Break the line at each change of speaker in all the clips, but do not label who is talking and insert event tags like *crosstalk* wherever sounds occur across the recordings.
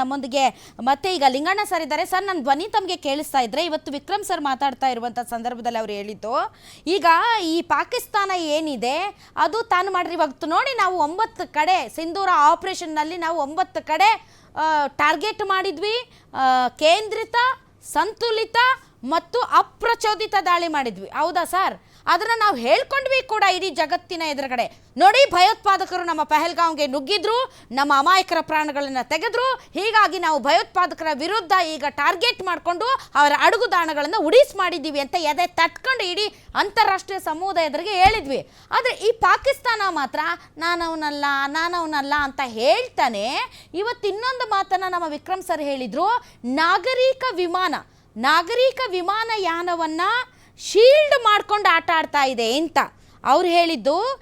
ನಮ್ಮೊಂದಿಗೆ ಮತ್ತೆ ಈಗ ಲಿಂಗಣ್ಣ ಸರ್ ಇದ್ದಾರೆ. ಸರ್ ನನ್ನ ಧ್ವನಿ ತಮಗೆ ಕೇಳಿಸ್ತಾ ಇದ್ರೆ ಇವತ್ತು ವಿಕ್ರಮ್ ಸರ್ ಮಾತಾಡ್ತಾ ಇರುವಂಥ ಸಂದರ್ಭದಲ್ಲಿ ಅವ್ರು ಹೇಳಿದ್ದು. ಈಗ ಈ ಪಾಕಿಸ್ತಾನ ಏನಿದೆ, ಅದು ತಾನು ಮಾಡ್ರಿ ಇವತ್ತು ನೋಡಿ ನಾವು ಒಂಬತ್ತು ಕಡೆ ಸಿಂಧೂರ ಆಪರೇಷನ್ನಲ್ಲಿ ನಾವು ಒಂಬತ್ತು ಕಡೆ ಟಾರ್ಗೆಟ್ ಮಾಡಿದ್ವಿ. ಕೇಂದ್ರಿತ, ಸಂತುಲಿತ ಮತ್ತು ಅಪ್ರಚೋದಿತ ದಾಳಿ ಮಾಡಿದ್ವಿ. ಹೌದಾ ಸರ್? ಅದನ್ನ ನಾವು ಹೇಳ್ಕೊಂಡ್ವಿ ಕೂಡ ಇಡೀ ಜಗತ್ತಿನ ಎದುರುಗಡೆ. ನೋಡಿ, ಭಯೋತ್ಪಾದಕರು ನಮ್ಮ ಪಹಲ್ಗಾಂವ್ಗೆ ನುಗ್ಗಿದ್ರು, ನಮ್ಮ ಅಮಾಯಕರ ಪ್ರಾಣಗಳನ್ನು ತೆಗೆದ್ರು. ಹೀಗಾಗಿ ನಾವು ಭಯೋತ್ಪಾದಕರ ವಿರುದ್ಧ ಈಗ ಟಾರ್ಗೆಟ್ ಮಾಡಿಕೊಂಡು ಅವರ ಅಡುಗುದಾಣಗಳನ್ನು ಉಡೀಸ್ ಮಾಡಿದ್ದೀವಿ ಅಂತ ಎದೆ ತಟ್ಕೊಂಡು ಇಡೀ ಅಂತಾರಾಷ್ಟ್ರೀಯ ಸಮುದಾಯ ಎದುರಿಗೆ ಹೇಳಿದ್ವಿ. ಆದರೆ ಈ ಪಾಕಿಸ್ತಾನ ಮಾತ್ರ, ನಾನವನಲ್ಲ ನಾನವನಲ್ಲ ಅಂತ ಹೇಳ್ತಾನೆ. ಇವತ್ತು ಇನ್ನೊಂದು ಮಾತನ್ನು ನಮ್ಮ ವಿಕ್ರಮ್ ಸರ್ ಹೇಳಿದರು, ನಾಗರಿಕ ವಿಮಾನ, ನಾಗರಿಕ ವಿಮಾನಯಾನವನ್ನ ಶೀಲ್ಡ್ ಮಾಡ್ಕೊಂಡು ಆಟ ಆಡ್ತಾ ಇದೆ ಅಂತ. ಅವ್ರು ಹೇಳಿದ್ದು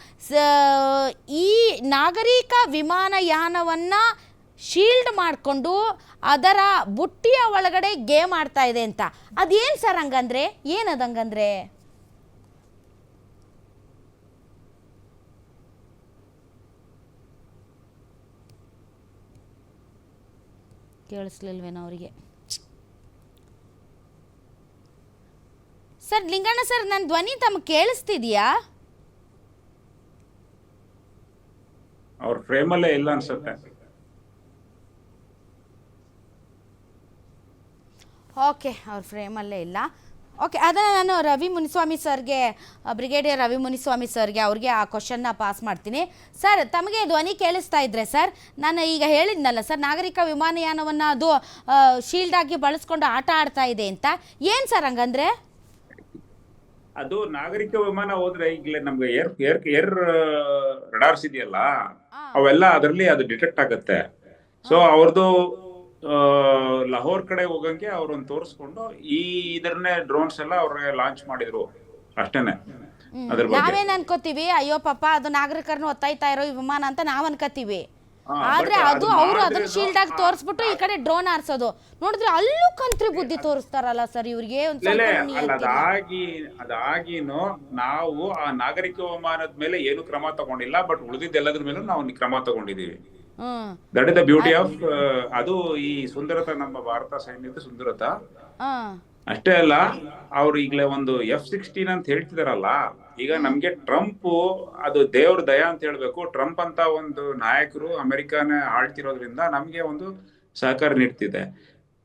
ಈ ನಾಗರಿಕ ವಿಮಾನಯಾನವನ್ನು ಶೀಲ್ಡ್ ಮಾಡಿಕೊಂಡು ಅದರ ಬುಟ್ಟಿಯ ಒಳಗಡೆ ಗೇಮ್ ಆಡ್ತಾ ಇದೆ ಅಂತ. ಅದೇನು ಸರ್ ಹಂಗಂದ್ರೆ? ಏನದು ಹಂಗಂದ್ರೆ? ಕೇಳಿಸ್ಲಿಲ್ವೇನೋ ಅವರಿಗೆ? ಸರ್ ಲಿಂಗಣ್ಣ ಸರ್ ನನ್ನ ಧ್ವನಿ ತಮಗೆ ಕೇಳಿಸ್ತಿದ್ಯಾ?
ಅವ್ರ ಫ್ರೇಮಲ್ಲೇ ಇಲ್ಲ ಅನ್ಸುತ್ತೆ.
ಓಕೆ ಅವ್ರ ಫ್ರೇಮಲ್ಲೇ ಇಲ್ಲ. ಓಕೆ ಅದನ್ನು ನಾನು ರವಿ ಮುನಿಸ್ವಾಮಿ ಸರ್ಗೆ ಬ್ರಿಗೇಡಿಯರ್ ರವಿ ಮುನಿಸ್ವಾಮಿ ಸರ್ಗೆ ಅವ್ರಿಗೆ ಆ ಕ್ವಶನ್ನ ಪಾಸ್ ಮಾಡ್ತೀನಿ. ಸರ್ ತಮಗೆ ಧ್ವನಿ ಕೇಳಿಸ್ತಾ ಇದ್ರೆ ಸರ್ ನಾನು ಈಗ ಹೇಳಿದ್ನಲ್ಲ ಸರ್ ನಾಗರಿಕ ವಿಮಾನಯಾನವನ್ನು ಅದು ಶೀಲ್ಡ್ ಆಗಿ ಬಳಸ್ಕೊಂಡು ಆಟ ಆಡ್ತಾ ಇದೆ ಅಂತ. ಏನು ಸರ್ ಹಂಗಂದ್ರೆ?
ಅದು ನಾಗರಿಕ ವಿಮಾನ ಹೋದ್ರೆ ಈಗಲೇ ನಮ್ಗೆ ಏರ್ ಏರ್ ಏರ್ ರಡಾರ್ಸ್ ಇದೆಯಲ್ಲ? ಅವೆಲ್ಲ ಅದರಲ್ಲಿ ಅದು ಡಿಟೆಕ್ಟ್ ಆಗುತ್ತೆ. ಸೊ ಅವ್ರದ್ದು ಲಹೋರ್ ಕಡೆ ಹೋಗಂಗೆ ಅವ್ರನ್ನ ತೋರಿಸ್ಕೊಂಡು ಈ ಇದನ್ನೇ ಡ್ರೋನ್ಸ್ ಎಲ್ಲ ಅವ್ರಿಗೆ ಲಾಂಚ್ ಮಾಡಿದ್ರು. ಅಷ್ಟೇನೆ.
ನಾವೇನ್ ಅನ್ಕೋತೀವಿ ಅಯ್ಯೋ ಪಾಪ ಅದು ನಾಗರಿಕರನ್ನು ಒತ್ತಾಯ್ತಾ ಇರೋ ಈ ವಿಮಾನ ಅಂತ ನಾವ್ ಅನ್ಕೋತೀವಿ. ಆದ್ರೆ ಅದು ಅವರು ಅದನ್ನ ಶೀಲ್ಡ್ ಆಗಿ ತೋರಿಸ್ಬಿಟ್ಟು ಈ ಕಡೆ ಡ್ರೋನ್ ಆರ್ಸೋದು. ನೋಡಿದ್ರೆ ಅಲ್ಲೂ ಕಂತ್ರಿ ಬುದ್ಧಿ ತೋರಿಸ್ತಾರಲ್ಲ ಸರ್ ಇವ್ರಿಗೆ ಒಂದ್
ಇಲ್ಲ
ಸ್ವಲ್ಪ
ಇಲ್ಲ, ಅಲ್ಲ ಅದಾಗಿ ಅದಾಗಿನೂ ನಾವು ಆ ನಾಗರಿಕ ವಿಮಾನದ ಮೇಲೆ ಏನು ಕ್ರಮ ತಗೊಂಡಿಲ್ಲ ಬಟ್ ಉಳಿದಿದ್ದೆಲ್ಲದ್ರ ಮೇಲೂ ನಾವು ಕ್ರಮ ತಗೊಂಡಿದೀವಿ
ಹ್ಮ್.
That is the beauty of ಅದು ಈ ಸುಂದರತ ನಮ್ಮ ಭಾರತ ಸೈನ್ಯದ ಸುಂದರತ.
ಹಾ.
ಅಷ್ಟೇ ಅಲ್ಲ ಅವ್ರು ಈಗಲೇ ಒಂದು ಎಫ್ ಸಿಕ್ಸ್ಟೀನ್ ಅಂತ ಹೇಳ್ತಿದಾರಲ್ಲ ಈಗ ನಮ್ಗೆ ಟ್ರಂಪ್, ಅದು ದೇವ್ರ ದಯ ಅಂತ ಹೇಳ್ಬೇಕು. ಟ್ರಂಪ್ ಅಂತ ಒಂದು ನಾಯಕರು ಅಮೆರಿಕಾನ ಆಳ್ತಿರೋದ್ರಿಂದ ನಮ್ಗೆ ಒಂದು ಸಹಕಾರ ನೀಡ್ತಿದೆ.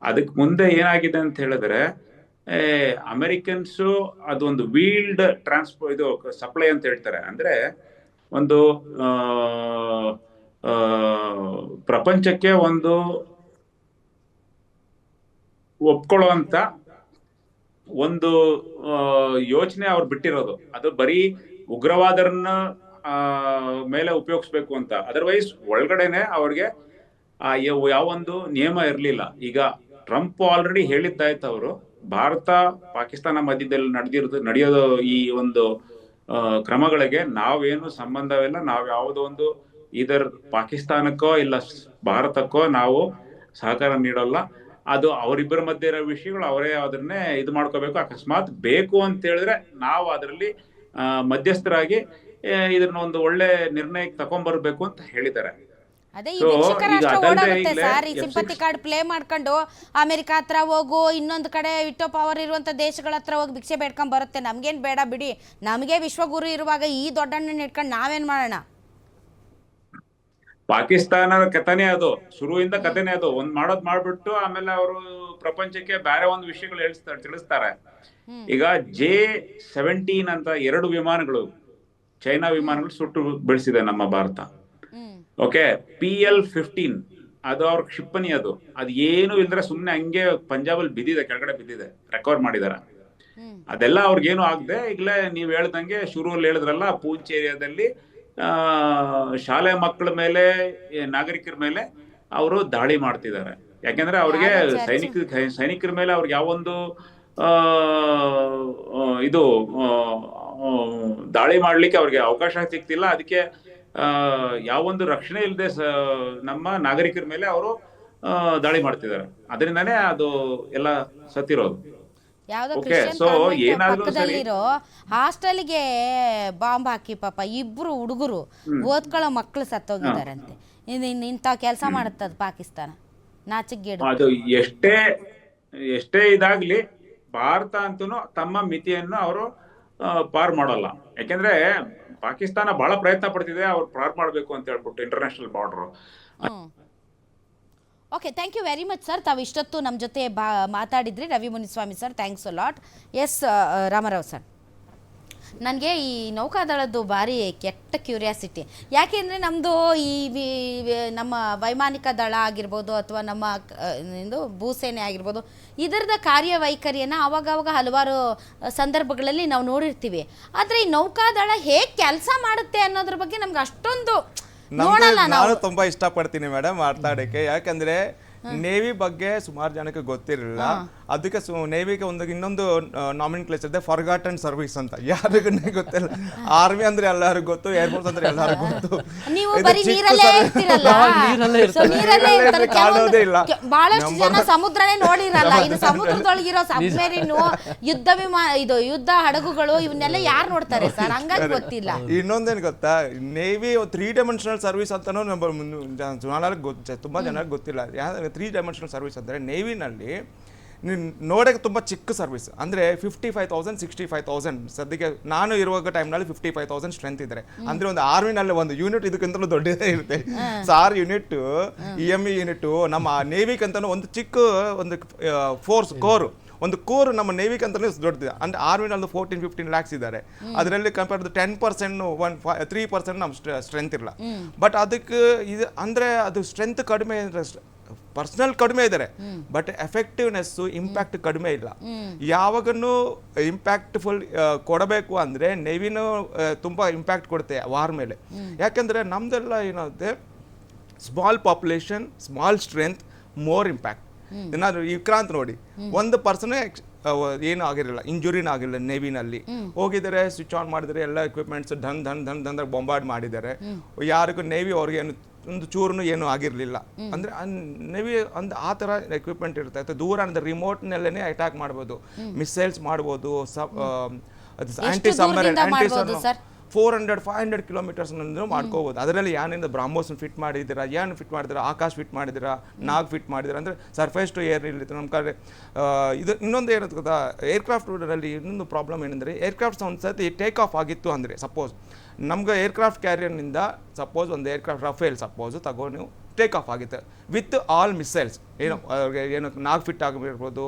ಅದಕ್ಕೆ ಮುಂದೆ ಏನಾಗಿದೆ ಅಂತ ಹೇಳಿದ್ರೆ ಅಮೆರಿಕನ್ಸು ಅದೊಂದು ವೀಲ್ಡ್ ಟ್ರಾನ್ಸ್ಪೋ, ಇದು ಸಪ್ಲೈ ಅಂತ ಹೇಳ್ತಾರೆ. ಅಂದ್ರೆ ಒಂದು ಪ್ರಪಂಚಕ್ಕೆ ಒಂದು ಒಪ್ಕೊಳ್ಳುವಂತ ಒಂದು ಯೋಚನೆ ಅವ್ರು ಬಿಟ್ಟಿರೋದು. ಅದು ಬರೀ ಉಗ್ರವಾದರನ್ನ ಮೇಲೆ ಉಪಯೋಗಿಸ್ಬೇಕು ಅಂತ. ಅದರ್ವೈಸ್ ಒಳಗಡೆನೆ ಅವ್ರಿಗೆ ಯಾವೊಂದು ನಿಯಮ ಇರಲಿಲ್ಲ. ಈಗ ಟ್ರಂಪ್ ಆಲ್ರೆಡಿ ಹೇಳಿದ್ದಾಯ್ತು ಅವರು. ಭಾರತ ಪಾಕಿಸ್ತಾನ ಮಧ್ಯದಲ್ಲಿ ನಡೆದಿರೋದು, ನಡೆಯೋದು ಈ ಒಂದು ಕ್ರಮಗಳಿಗೆ ನಾವೇನು ಸಂಬಂಧವಿಲ್ಲ. ನಾವು ಯಾವುದೋ ಒಂದು ಇದರ್ ಪಾಕಿಸ್ತಾನಕ್ಕೋ ಇಲ್ಲ ಭಾರತಕ್ಕೋ ನಾವು ಸಹಕಾರ ನೀಡೋಲ್ಲ. ಅದು ಅವರಿಬ್ಬರ ಮಧ್ಯೆ ಇರೋ ವಿಷಯಗಳು ಅವರೇ ಅದನ್ನೇ ಇದು ಮಾಡ್ಕೋಬೇಕು. ಅಕಸ್ಮಾತ್ ಬೇಕು ಅಂತ ಹೇಳಿದ್ರೆ ನಾವು ಅದರಲ್ಲಿ ಮಧ್ಯಸ್ಥರಾಗಿ ಇದನ್ನ ಒಂದು ಒಳ್ಳೆ ನಿರ್ಣಯಕ್ಕೆ ತಗೊಂಡ್ಬರ್ಬೇಕು ಅಂತ ಹೇಳಿದ್ದಾರೆ.
ಅದೇ ಈ
So,
ಭಿಕ್ಷುಕರ
ಈಗ
ಅಷ್ಟೇ
ಅದಲ್ಲದೆ
ಓಡಾಗುತ್ತೆ
ಈಗ್ಲೇ
ಸರ್ ಈ
F6
ಸಿಂಪತಿ ಕಾರ್ಡ್ ಪ್ಲೇ ಮಾಡ್ಕೊಂಡು ಅಮೆರಿಕ ಹತ್ರ ಹೋಗು ಇನ್ನೊಂದು ಕಡೆ ಇಟ್ಟೋ ಪವರ್ ಇರುವಂತ ದೇಶಗಳ ಹತ್ರ ಹೋಗಿ ಭಿಕ್ಷೆ ಬೇಡ್ಕೊಂಡ್ ಬರುತ್ತೆ. ನಮ್ಗೇನ್ ಬೇಡ ಬಿಡಿ. ನಮಗೆ ವಿಶ್ವಗುರು ಇರುವಾಗ ಈ ದೊಡ್ಡಣ್ಣನ ಇಟ್ಕೊಂಡು ನಾವೇನ್ ಮಾಡೋಣ?
ಪಾಕಿಸ್ತಾನದ ಕಥೆನೇ ಅದು. ಶುರುವಿಂದ ಕಥೆನೇ ಅದು. ಒಂದ್ ಮಾಡೋದ್ ಮಾಡ್ಬಿಟ್ಟು ಆಮೇಲೆ ಅವರು ಪ್ರಪಂಚಕ್ಕೆ ಬೇರೆ ಒಂದು ವಿಷಯಗಳು ಹೇಳ್ತಾರೆ ತಿಳಿಸ್ತಾರೆ. ಈಗ ಜೆ ಸೆವೆಂಟೀನ್ ಅಂತ ಎರಡು ವಿಮಾನಗಳು ಚೈನಾ ವಿಮಾನಗಳು ಸುಟ್ಟು ಬೆಳೆಸಿದೆ ನಮ್ಮ Bharat. Okay P L fifteen ಅದು ಅವ್ರ ಕ್ಷಿಪಣಿ ಅದು. ಅದು ಏನು ಇಲ್ದ್ರೆ ಸುಮ್ನೆ ಹಂಗೆ ಪಂಜಾಬಲ್ಲಿ ಬಿದ್ದಿದೆ ಕೆಳಗಡೆ ಬಿದ್ದಿದೆ. ರೆಕವರ್ ಮಾಡಿದಾರೆ. ಅದೆಲ್ಲ ಅವ್ರಿಗೇನು ಆಗದೆ ಈಗಲೇ ನೀವು ಹೇಳ್ದಂಗೆ ಶುರುವಲ್ಲಿ ಹೇಳಿದ್ರಲ್ಲ ಪೂಂಚ್ ಏರಿಯಾದಲ್ಲಿ ಶಾಲೆ ಮಕ್ಕಳ ಮೇಲೆ ನಾಗರಿಕರ ಮೇಲೆ ಅವರು ದಾಳಿ ಮಾಡ್ತಿದ್ದಾರೆ. ಯಾಕೆಂದ್ರೆ ಅವ್ರಿಗೆ ಸೈನಿಕ ಸೈನಿಕರ ಮೇಲೆ ಅವ್ರಿಗೆ ಯಾವೊಂದು ಇದು ದಾಳಿ ಮಾಡ್ಲಿಕ್ಕೆ ಅವ್ರಿಗೆ ಅವಕಾಶ ಸಿಗ್ತಿಲ್ಲ. ಅದಕ್ಕೆ ಯಾವೊಂದು ರಕ್ಷಣೆ ಇಲ್ಲದೆ ನಮ್ಮ ನಾಗರಿಕರ ಮೇಲೆ ಅವರು ದಾಳಿ ಮಾಡ್ತಿದ್ದಾರೆ. ಅದರಿಂದಾನೇ ಅದು ಎಲ್ಲ ಸತ್ತಿರೋದು.
ಯಾವ್ದೋ
Okay,
ಕ್ರಿಶ್ಚಿಯನ್
so ಏನಾದ್ರೂ.
ಪಕ್ಕದಲ್ಲಿರೋ ಹಾಸ್ಟೆಲ್ಗೆ ಬಾಂಬ್ ಹಾಕಿ ಪಾಪ ಇಬ್ರು ಹುಡುಗರು ಓದ್ಕೊಳ್ಳೋ ಮಕ್ಕಳು ಸತ್ತೋಗಿದ್ದಾರಂತೆ. ಇನ್- ಇನ್ ಇಂಥ ಕೆಲಸ ಮಾಡುತ್ತದ ಪಾಕಿಸ್ತಾನ. ನಾಚಿಗೇಡು
ಅದು ಎಷ್ಟೇ ಎಷ್ಟೇ ಇದಾಗ್ಲಿ ಭಾರತ ಅಂತೂ ತಮ್ಮ ಮಿತಿಯನ್ನು ಅವರು ಪಾರ್ ಮಾಡಲ್ಲ. ಯಾಕೆಂದ್ರೆ ಪಾಕಿಸ್ತಾನ ಬಹಳ ಪ್ರಯತ್ನ ಪಡ್ತಿದೆ ಅವ್ರು ಪಾರ್ ಮಾಡ್ಬೇಕು ಅಂತ ಹೇಳ್ಬಿಟ್ಟು international border
okay thank you very much sir ತಾವು ಇಷ್ಟೊತ್ತು ನಮ್ಮ ಜೊತೆ ಬಾ, ಮಾತಾಡಿದ್ರಿ. Ravi Muniswamy sir thanks a lot S Ramarao sir ನನಗೆ ಈ ನೌಕಾದಳದ್ದು ಭಾರಿ ಕೆಟ್ಟ ಕ್ಯೂರಿಯಾಸಿಟಿ ಯಾಕೆಂದರೆ ನಮ್ಮದು ಈ ನಮ್ಮ ವೈಮಾನಿಕ ದಳ ಆಗಿರ್ಬೋದು ಅಥವಾ ನಮ್ಮ ಇದು ಭೂಸೇನೆ ಆಗಿರ್ಬೋದು ಇದರದ ಕಾರ್ಯವೈಖರಿಯನ್ನು ಆವಾಗವಾಗ ಹಲವಾರು ಸಂದರ್ಭಗಳಲ್ಲಿ ನಾವು ನೋಡಿರ್ತೀವಿ. ಆದರೆ ಈ ನೌಕಾದಳ ಹೇಗೆ ಕೆಲಸ ಮಾಡುತ್ತೆ ಅನ್ನೋದ್ರ ಬಗ್ಗೆ ನಮ್ಗೆ ಅಷ್ಟೊಂದು ನೋಡಲ್ಲ ನಾವು.
ನಾನು ತುಂಬಾ ಇಷ್ಟಪಡ್ತೀನಿ ಮೇಡಮ್ ಮಾತಾಡಕ್ಕೆ. ಯಾಕಂದ್ರೆ ನೇವಿ ಬಗ್ಗೆ ಸುಮಾರು ಜನಕ್ಕೆ ಗೊತ್ತಿರಲಿಲ್ಲ. ಅದಕ್ಕೆ ಸು ನೇವಿಗೆ ಒಂದು ಇನ್ನೊಂದು ನಾಮಿನ್ ಕ್ಲೇಸ್ ಇದೆ ಫಾರ್ಗಾಟನ್ ಸರ್ವಿಸ್ ಅಂತ. ಯಾರಿಗೂ ಗೊತ್ತಿಲ್ಲ. ಆರ್ಮಿ ಅಂದ್ರೆ ಎಲ್ಲರಿಗೂ ಗೊತ್ತು ಏರ್ಫೋರ್ಸ್ ಅಂದ್ರೆ ಎಲ್ಲರಿಗೂ ಗೊತ್ತು.
ನೀವು ಬರೀ ನೀರಲ್ಲೇ ಇರ್ತೀರಲ್ಲ. So, ನೀರಲ್ಲೇ
ನೀರಲ್ಲೇ
ಇರ್ತಾರೆ.
ಕಾಣೋದೇ ಇಲ್ಲ.
ಕೆಲವೊಂದು- ಬಹಳಷ್ಟು ಜನ ಸಮುದ್ರನೇ ನೋಡಿರಲ್ಲ. ಇದು ಸಮುದ್ರದೊಳಗಿರೋ ಸಬ್ಮೆರಿನು ಯುದ್ಧ ವಿಮಾನ ಇದು ಯುದ್ಧ ಹಡಗುಗಳು ಇವನ್ನೆಲ್ಲ ಯಾರು ನೋಡ್ತಾರೆ ಸರ್? ಹಂಗಾಗಿ ಗೊತ್ತಿಲ್ಲ.
ಇನ್ನೊಂದೇನು ಗೊತ್ತಾ? ನೇವಿ ತ್ರೀ ಡೈಮೆನ್ಷನಲ್ ಸರ್ವಿಸ್ ಅಂತಾನೂ ನಮ್ಮ ಮುಂದೆ ಜನ- ಸುಮಾರು ಗೊತ್ತ ತುಂಬಾ ಜನಕ್ಕೆ ಗೊತ್ತಿಲ್ಲ. ಯಾಕಂದ್ರೆ ತ್ರೀ ಡೈಮೆನ್ಷನಲ್ ಸರ್ವಿಸ್ ಅಂದ್ರೆ ನೇವಿನಲ್ಲಿ ನೀನು ನೋಡೋಕ್ಕೆ ತುಂಬ ಚಿಕ್ಕ ಸರ್ವಿಸ್ ಅಂದರೆ fifty five thousand sixty five thousand ಸದ್ಯಕ್ಕೆ ನಾನು ಇರುವಾಗ ಟೈಮ್ನಲ್ಲಿ ಫಿಫ್ಟಿ ಫೈವ್ ತೌಸಂಡ್ ಸ್ಟ್ರೆಂತ್ ಇದ್ದಾರೆ ಅಂದರೆ ಒಂದು ಆರ್ಮಿನಲ್ಲಿ ಒಂದು ಯೂನಿಟ್ ಇದಕ್ಕಿಂತಲೂ ದೊಡ್ಡದೇ ಇರುತ್ತೆ. Sir unit E M E unit ನಮ್ಮ ನೇವಿಗಂತಲೂ ಒಂದು ಚಿಕ್ಕ ಒಂದು ಫೋರ್ಸ್ ಕೋರು ಒಂದು ಕೋರ್ ನಮ್ಮ ನೇವಿಕ್ ಅಂತಲೇ ದೊಡ್ಡದಿದೆ. ಅಂದರೆ ಆರ್ಮಿನಲ್ಲಿ ಫೋರ್ಟೀನ್ ಫಿಫ್ಟೀನ್ ಲ್ಯಾಕ್ಸ್ ಇದ್ದಾರೆ. ಅದರಲ್ಲಿ compare to ten percent one five three percent ನಮ್ಮ ಸ್ಟ್ರೆಂತ್ ಇಲ್ಲ ಬಟ್ ಅದಕ್ಕೆ ಇದು ಅಂದರೆ ಅದು ಸ್ಟ್ರೆಂತ್ ಕಡಿಮೆ ಪರ್ಸನಲ್ ಕಡಿಮೆ ಇದ್ದಾರೆ ಬಟ್ ಎಫೆಕ್ಟಿವ್ನೆಸ್ ಇಂಪ್ಯಾಕ್ಟ್ ಕಡಿಮೆ ಇಲ್ಲ. ಯಾವಾಗನು ಇಂಪ್ಯಾಕ್ಟ್ಫುಲ್ ಕೊಡಬೇಕು ಅಂದ್ರೆ ನೆವಿನು ತುಂಬಾ ಇಂಪ್ಯಾಕ್ಟ್ ಕೊಡುತ್ತೆ ವಾರ್ ಮೇಲೆ. ಯಾಕಂದ್ರೆ ನಮ್ದೆಲ್ಲ ಏನಾಗುತ್ತೆ small population small strength more impact ಏನಾದ್ರು ವಿಕ್ರಾಂತ್ ನೋಡಿ. ಒಂದು ಪರ್ಸನ್ ಏನು ಆಗಿರಲಿಲ್ಲ ಇಂಜುರಿನ ಆಗಿರಲಿಲ್ಲ ನೇವಿನಲ್ಲಿ ಹೋಗಿದ್ದಾರೆ ಸ್ವಿಚ್ ಆನ್ ಮಾಡಿದರೆ ಎಲ್ಲ ಎಕ್ವಿಪ್ಮೆಂಟ್ಸ್ ಧನ್ ಧನ್ ಧನ್ ಧನ್ ಬೊಂಬಾರ್ಡ್ ಮಾಡಿದ್ದಾರೆ. ಯಾರಿಗೂ ನೇವಿ ಅವ್ರಿಗೆ ಏನು ಒಂದು ಚೂರ್ನು ಏನು ಆಗಿರಲಿಲ್ಲ. ಅಂದ್ರೆ ನೆವಿ ಒಂದು ಆ ತರ ಎಕ್ವಿಪ್ಮೆಂಟ್ ಇರುತ್ತೆ. ಅಥವಾ ದೂರ ಅಂದ್ರೆ ರಿಮೋಟ್ನಲ್ಲೇ ಅಟ್ಯಾಕ್ ಮಾಡ್ಬೋದು. ಮಿಸೈಲ್ಸ್ ಮಾಡ್ಬೋದು anti summer anti
sir?
Four hundred five hundred kilometres ಮಾಡ್ಕೋಬಹುದು ಅದರಲ್ಲಿ ಏನಿಂದ ಬ್ರಾಹ್ಮೋಸ್ ಫಿಟ್ ಮಾಡಿದಿರಾ ಏನು ಫಿಟ್ ಮಾಡಿದಿರಾ ಆಕಾಶ್ ಫಿಟ್ ಮಾಡಿದಿರಾ ನಾಗ್ ಫಿಟ್ ಮಾಡಿದಿರಾ ಅಂದ್ರೆ ಸರ್ಫೇಸ್ ಟು ಏರ್ ಇರುತ್ತೆ. ನಮ್ಮ ಕಡೆ ಇದು ಇನ್ನೊಂದು ಏನಂತ ಗೊತ್ತಾ ಏರ್ಕ್ರಾಫ್ಟಲ್ಲಿ ಇನ್ನೊಂದು ಪ್ರಾಬ್ಲಮ್ ಏನಂದ್ರೆ ಏರ್ಕ್ರಾಫ್ಟ್ ಒಂದು ಸರ್ತಿ ಟೇಕ್ ಆಫ್ ಆಗಿತ್ತು ಅಂದ್ರೆ ಸಪೋಸ್ ನಮ್ಗೆ ಏರ್ಕ್ರಾಫ್ಟ್ ಕ್ಯಾರಿಯರ್ನಿಂದ ಸಪೋಸ್ ಒಂದು ಏರ್ಕ್ರಾಫ್ಟ್ ರಫೇಲ್ ಸಪೋಸ್ ತಗೋ ನೀವು ಟೇಕ್ ಆಫ್ ಆಗುತ್ತೆ. ವಿತ್ ಆಲ್ ಮಿಸೈಲ್ಸ್ ಏನು ಅವ್ರಿಗೆ ಏನು ನಾಲ್ಕು ಫಿಟ್ ಆಗಿರ್ಬೋದು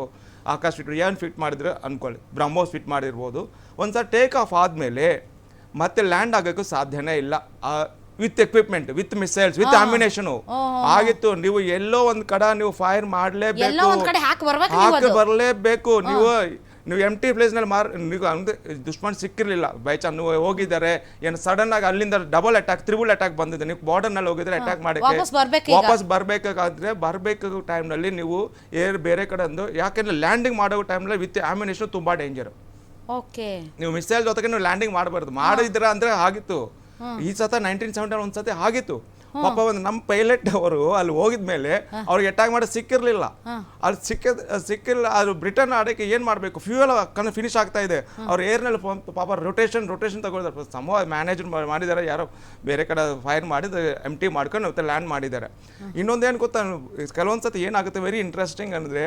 ಆಕಾಶ ಫಿಟ್ ಏನು ಫಿಟ್ ಮಾಡಿದ್ರೆ ಅಂದ್ಕೊಳ್ಳಿ ಬ್ರಹ್ಮೋಸ್ ಫಿಟ್ ಮಾಡಿರ್ಬೋದು. ಒಂದು ಸಲ ಟೇಕ್ ಆಫ್ ಆದಮೇಲೆ ಮತ್ತೆ ಲ್ಯಾಂಡ್ ಆಗೋಕ್ಕೂ ಸಾಧ್ಯನೇ ಇಲ್ಲ. With equipment with missiles with ಆಂಬಿನೇಷನು ಆಗಿತ್ತು ನೀವು ಎಲ್ಲೋ ಒಂದು ಕಡೆ ನೀವು ಫೈರ್ ಮಾಡಲೇಬೇಕು.
ಹಾಕ್.
ಬರಲೇಬೇಕು. ನೀವು ನೀವು ಎಂ ಟಿ ಪ್ಲೇಸ್ನಲ್ಲಿ ಮಾರ್ ನೀವು ಅಂದ್ರೆ ದುಶ್ಮನ್ ಸಿಕ್ಕಿರಲಿಲ್ಲ. ಬೈ ಚಾನ್ಸ್ ನೀವು ಹೋಗಿದ್ದಾರೆ. ಏನು ಸಡನ್ ಆಗಿ ಅಲ್ಲಿಂದ ಡಬಲ್ ಅಟ್ಯಾಕ್ ತ್ರಿಬಲ್ ಅಟ್ಯಾಕ್ ಬಂದಿದೆ. ನೀವು ಬಾರ್ಡರ್ನಲ್ಲಿ ಹೋಗಿದ್ರೆ ಅಟ್ಯಾಕ್
ಮಾಡಿ.
ವಾಪಸ್ ಬರಬೇಕಾದ್ರೆ ಬರಬೇಕು ಟೈಮ್ನಲ್ಲಿ ನೀವು ಏರ್ ಬೇರೆ ಕಡೆ ಅಂದು ಯಾಕೆಂದ್ರೆ ಲ್ಯಾಂಡಿಂಗ್ ಮಾಡೋ ಟೈಮ್ನಲ್ಲಿ ವಿತ್ ಆಮಿನೇಷನ್ ತುಂಬಾ ಡೇಂಜರ್
ಓಕೆ.
ನೀವು ಮಿಸೈಲ್ ಜೊತೆಗೆ ನೀವು ಲ್ಯಾಂಡಿಂಗ್ ಮಾಡಬಾರ್ದು. ಮಾಡಿದ್ರ ಅಂದ್ರೆ ಆಗಿತ್ತು. ಈ ಸತ ನೈನ್ಟೀನ್ ಸೆವೆಂಟಿ ಒಂದು ಸತಿ ಆಗಿತ್ತು. ಪಾಪ ಒಂದು ನಮ್ಮ ಪೈಲಟ್ ಅವರು ಅಲ್ಲಿ ಹೋಗಿದ್ಮೇಲೆ ಅವ್ರಿಗೆ ಅಟ್ಯಾಕ್ ಮಾಡಿ ಸಿಕ್ಕಿರ್ಲಿಲ್ಲ. ಅಲ್ಲಿ ಸಿಕ್ಕ ಸಿಕ್ಕಿಲ್ಲ ಅದು ಬ್ರಿಟನ್ ಆಡಕ್ಕೆ ಏನು ಮಾಡಬೇಕು? ಫ್ಯೂಯಲ್ ಕಣ್ಣು ಫಿನಿಶ್ ಆಗ್ತಾ ಇದೆ. ಅವ್ರು ಏರ್ನಲ್ಲಿ ಪಾಪ ರೊಟೇಷನ್ ರೊಟೇಷನ್ ತಗೊಳ್ತಾರೆ ಸಮ ಮ್ಯಾನೇಜ್ ಮಾಡಿದ್ದಾರೆ ಯಾರೋ ಬೇರೆ ಕಡೆ ಫೈರ್ ಮಾಡಿದ ಎಂ ಟಿ ಮಾಡ್ಕೊಂಡು ಮತ್ತೆ ಲ್ಯಾಂಡ್ ಮಾಡಿದ್ದಾರೆ. ಇನ್ನೊಂದೇನು ಗೊತ್ತಾ? ಕೆಲವೊಂದು ಸತಿ ಏನಾಗುತ್ತೆ? ವೆರಿ ಇಂಟ್ರೆಸ್ಟಿಂಗ್ ಅಂದರೆ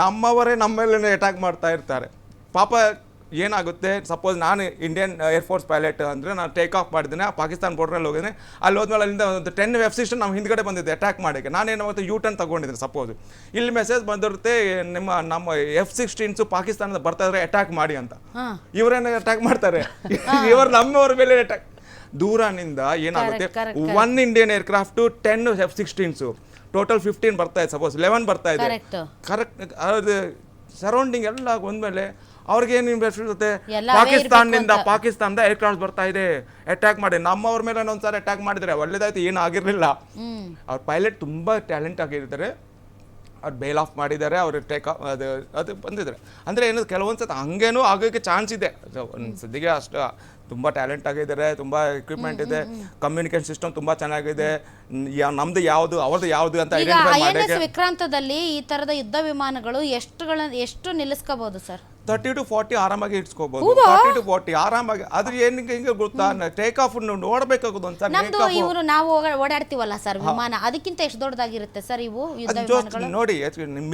ನಮ್ಮವರೇ ನಮ್ಮ ಮೇಲೆ ಅಟ್ಯಾಕ್ ಮಾಡ್ತಾ ಇರ್ತಾರೆ. ಪಾಪ ಏನಾಗುತ್ತೆ? ಸಪೋಸ್ ನಾನು ಇಂಡಿಯನ್ ಏರ್ಫೋರ್ಸ್ ಪೈಲಟ್ ಅಂದರೆ ನಾನು ಟೇಕ್ ಆಫ್ ಮಾಡಿದ್ದೇನೆ ಪಾಕಿಸ್ತಾನ ಬಾರ್ಡ್ರಲ್ಲಿ ಹೋಗಿದ್ದೀನಿ. ಅಲ್ಲಿ ಹೋದ್ಮೇಲೆ ಅಲ್ಲಿಂದ ಒಂದು ಟೆನ್ ವೆಬ್ ಸಿಸ್ಟಮ್ ನಮ್ಮ ಹಿಂದ್ಗಡೆ ಬಂದಿದ್ದೆ ಅಟ್ಯಾಕ್ ಮಾಡೋಕ್ಕೆ. ನಾನೇನಾಗುತ್ತೆ ಯೂ ಟರ್ನ್ ತೊಗೊಂಡಿದ್ದೀನಿ ಸಪೋಸ್ ಇಲ್ಲಿ ಮೆಸೇಜ್ ಬಂದಿರುತ್ತೆ ನಿಮ್ಮ ನಮ್ಮ ಎಫ್ ಸಿಕ್ಸ್ಟೀನ್ಸು ಪಾಕಿಸ್ತಾನದ ಬರ್ತಾ ಇದ್ರೆ ಅಟ್ಯಾಕ್ ಮಾಡಿ ಅಂತ. ಇವರೇನ ಅಟ್ಯಾಕ್ ಮಾಡ್ತಾರೆ? *laughs* *laughs* ಇವರು ನಮ್ಮವ್ರ ಮೇಲೆ ಅಟ್ಯಾಕ್ ದೂರನಿಂದ ಏನಾಗುತ್ತೆ? One Indian aircraft ten F sixteens total fifteen ಬರ್ತಾ ಇದೆ ಸಪೋಸ್ ಲೆವೆನ್ ಬರ್ತಾ ಇದೆ. ಕರೆಕ್ಟ್ ಅದು ಸರೌಂಡಿಂಗ್ ಎಲ್ಲ ಒಂದ್ಮೇಲೆ ಅವ್ರಿಗೆ ಏನು ಇರುತ್ತೆ ಪಾಕಿಸ್ತಾನದಿಂದ ಪಾಕಿಸ್ತಾನದ ಏರ್ಕ್ರಾಫ್ಟ್ ಬರ್ತಾ ಇದೆ. ಅಟ್ಯಾಕ್ ಮಾಡಿ. ನಮ್ಮವ್ರ ಮೇಲೆ ಒಂದ್ಸಾರಿ ಅಟ್ಯಾಕ್ ಮಾಡಿದ್ರೆ ಒಳ್ಳೇದಾಯ್ತು ಏನು ಆಗಿರಲಿಲ್ಲ. ಅವ್ರ ಪೈಲಟ್ ತುಂಬಾ ಟ್ಯಾಲೆಂಟ್ ಆಗಿರ್ತಾರೆ ಅವ್ರು ಬೇಲ್ ಆಫ್ ಮಾಡಿದ್ದಾರೆ ಅವ್ರು ಟೇಕ್ ಆಫ್ ಅದು ಅದು ಬಂದಿದ್ದಾರೆ ಅಂದರೆ ಏನು ಕೆಲವೊಂದು ಸತಿ ಹಂಗೇನೂ ಆಗೋಕ್ಕೆ ಚಾನ್ಸ್ ಇದೆ. ಸದ್ಯಗೆ ಸದ್ಯಕ್ಕೆ ಅಷ್ಟು ತುಂಬ ಟ್ಯಾಲೆಂಟ್ ಆಗಿದ್ದಾರೆ ತುಂಬ ಎಕ್ವಿಪ್ಮೆಂಟ್ ಇದೆ ಕಮ್ಯುನಿಕೇಶನ್ ಸಿಸ್ಟಮ್ ತುಂಬ ಚೆನ್ನಾಗಿದೆ. ನಮ್ದು ಯಾವುದು ಅವ್ರದ್ದು ಯಾವುದು ಅಂತ ಐಡೆಂಟಿಫೈ
ವಿಕ್ರಾಂತದಲ್ಲಿ ಈ ತರದ ಯುದ್ಧ ವಿಮಾನಗಳು ಎಷ್ಟುಗಳ ಎಷ್ಟು ನಿಲ್ಲಿಸ್ಕೋಬಹುದು ಸರ್?
ತರ್ಟಿ ಟು ಫಾರ್ಟಿ ಆರಾಮಾಗಿ ಇಟ್ಸ್ಕೋಬಹುದು ತರ್ಟಿ ಟು ಫಾರ್ಟಿ ಆರಾಮಾಗಿ ಅದ್ರ ಏನ್ ಹಿಂಗೆ ಗೊತ್ತಾ? ಟೇಕ್ ಆಫ್ ನೋಡ್ಬೇಕಾಗೋದು ಅಂತ
ನಮ್ದು ಇವರು ನಾವು ಓಡಾಡ್ತೀವಲ್ಲ ಸರ್ ವಿಮಾನ ಅದಕ್ಕಿಂತ ಎಷ್ಟು ದೊಡ್ಡದಾಗಿರುತ್ತೆ ಸರ್ ಇವು ಯುದ್ಧ
ಅದು
ವಿಮಾನಗಳು?
ನೋಡಿ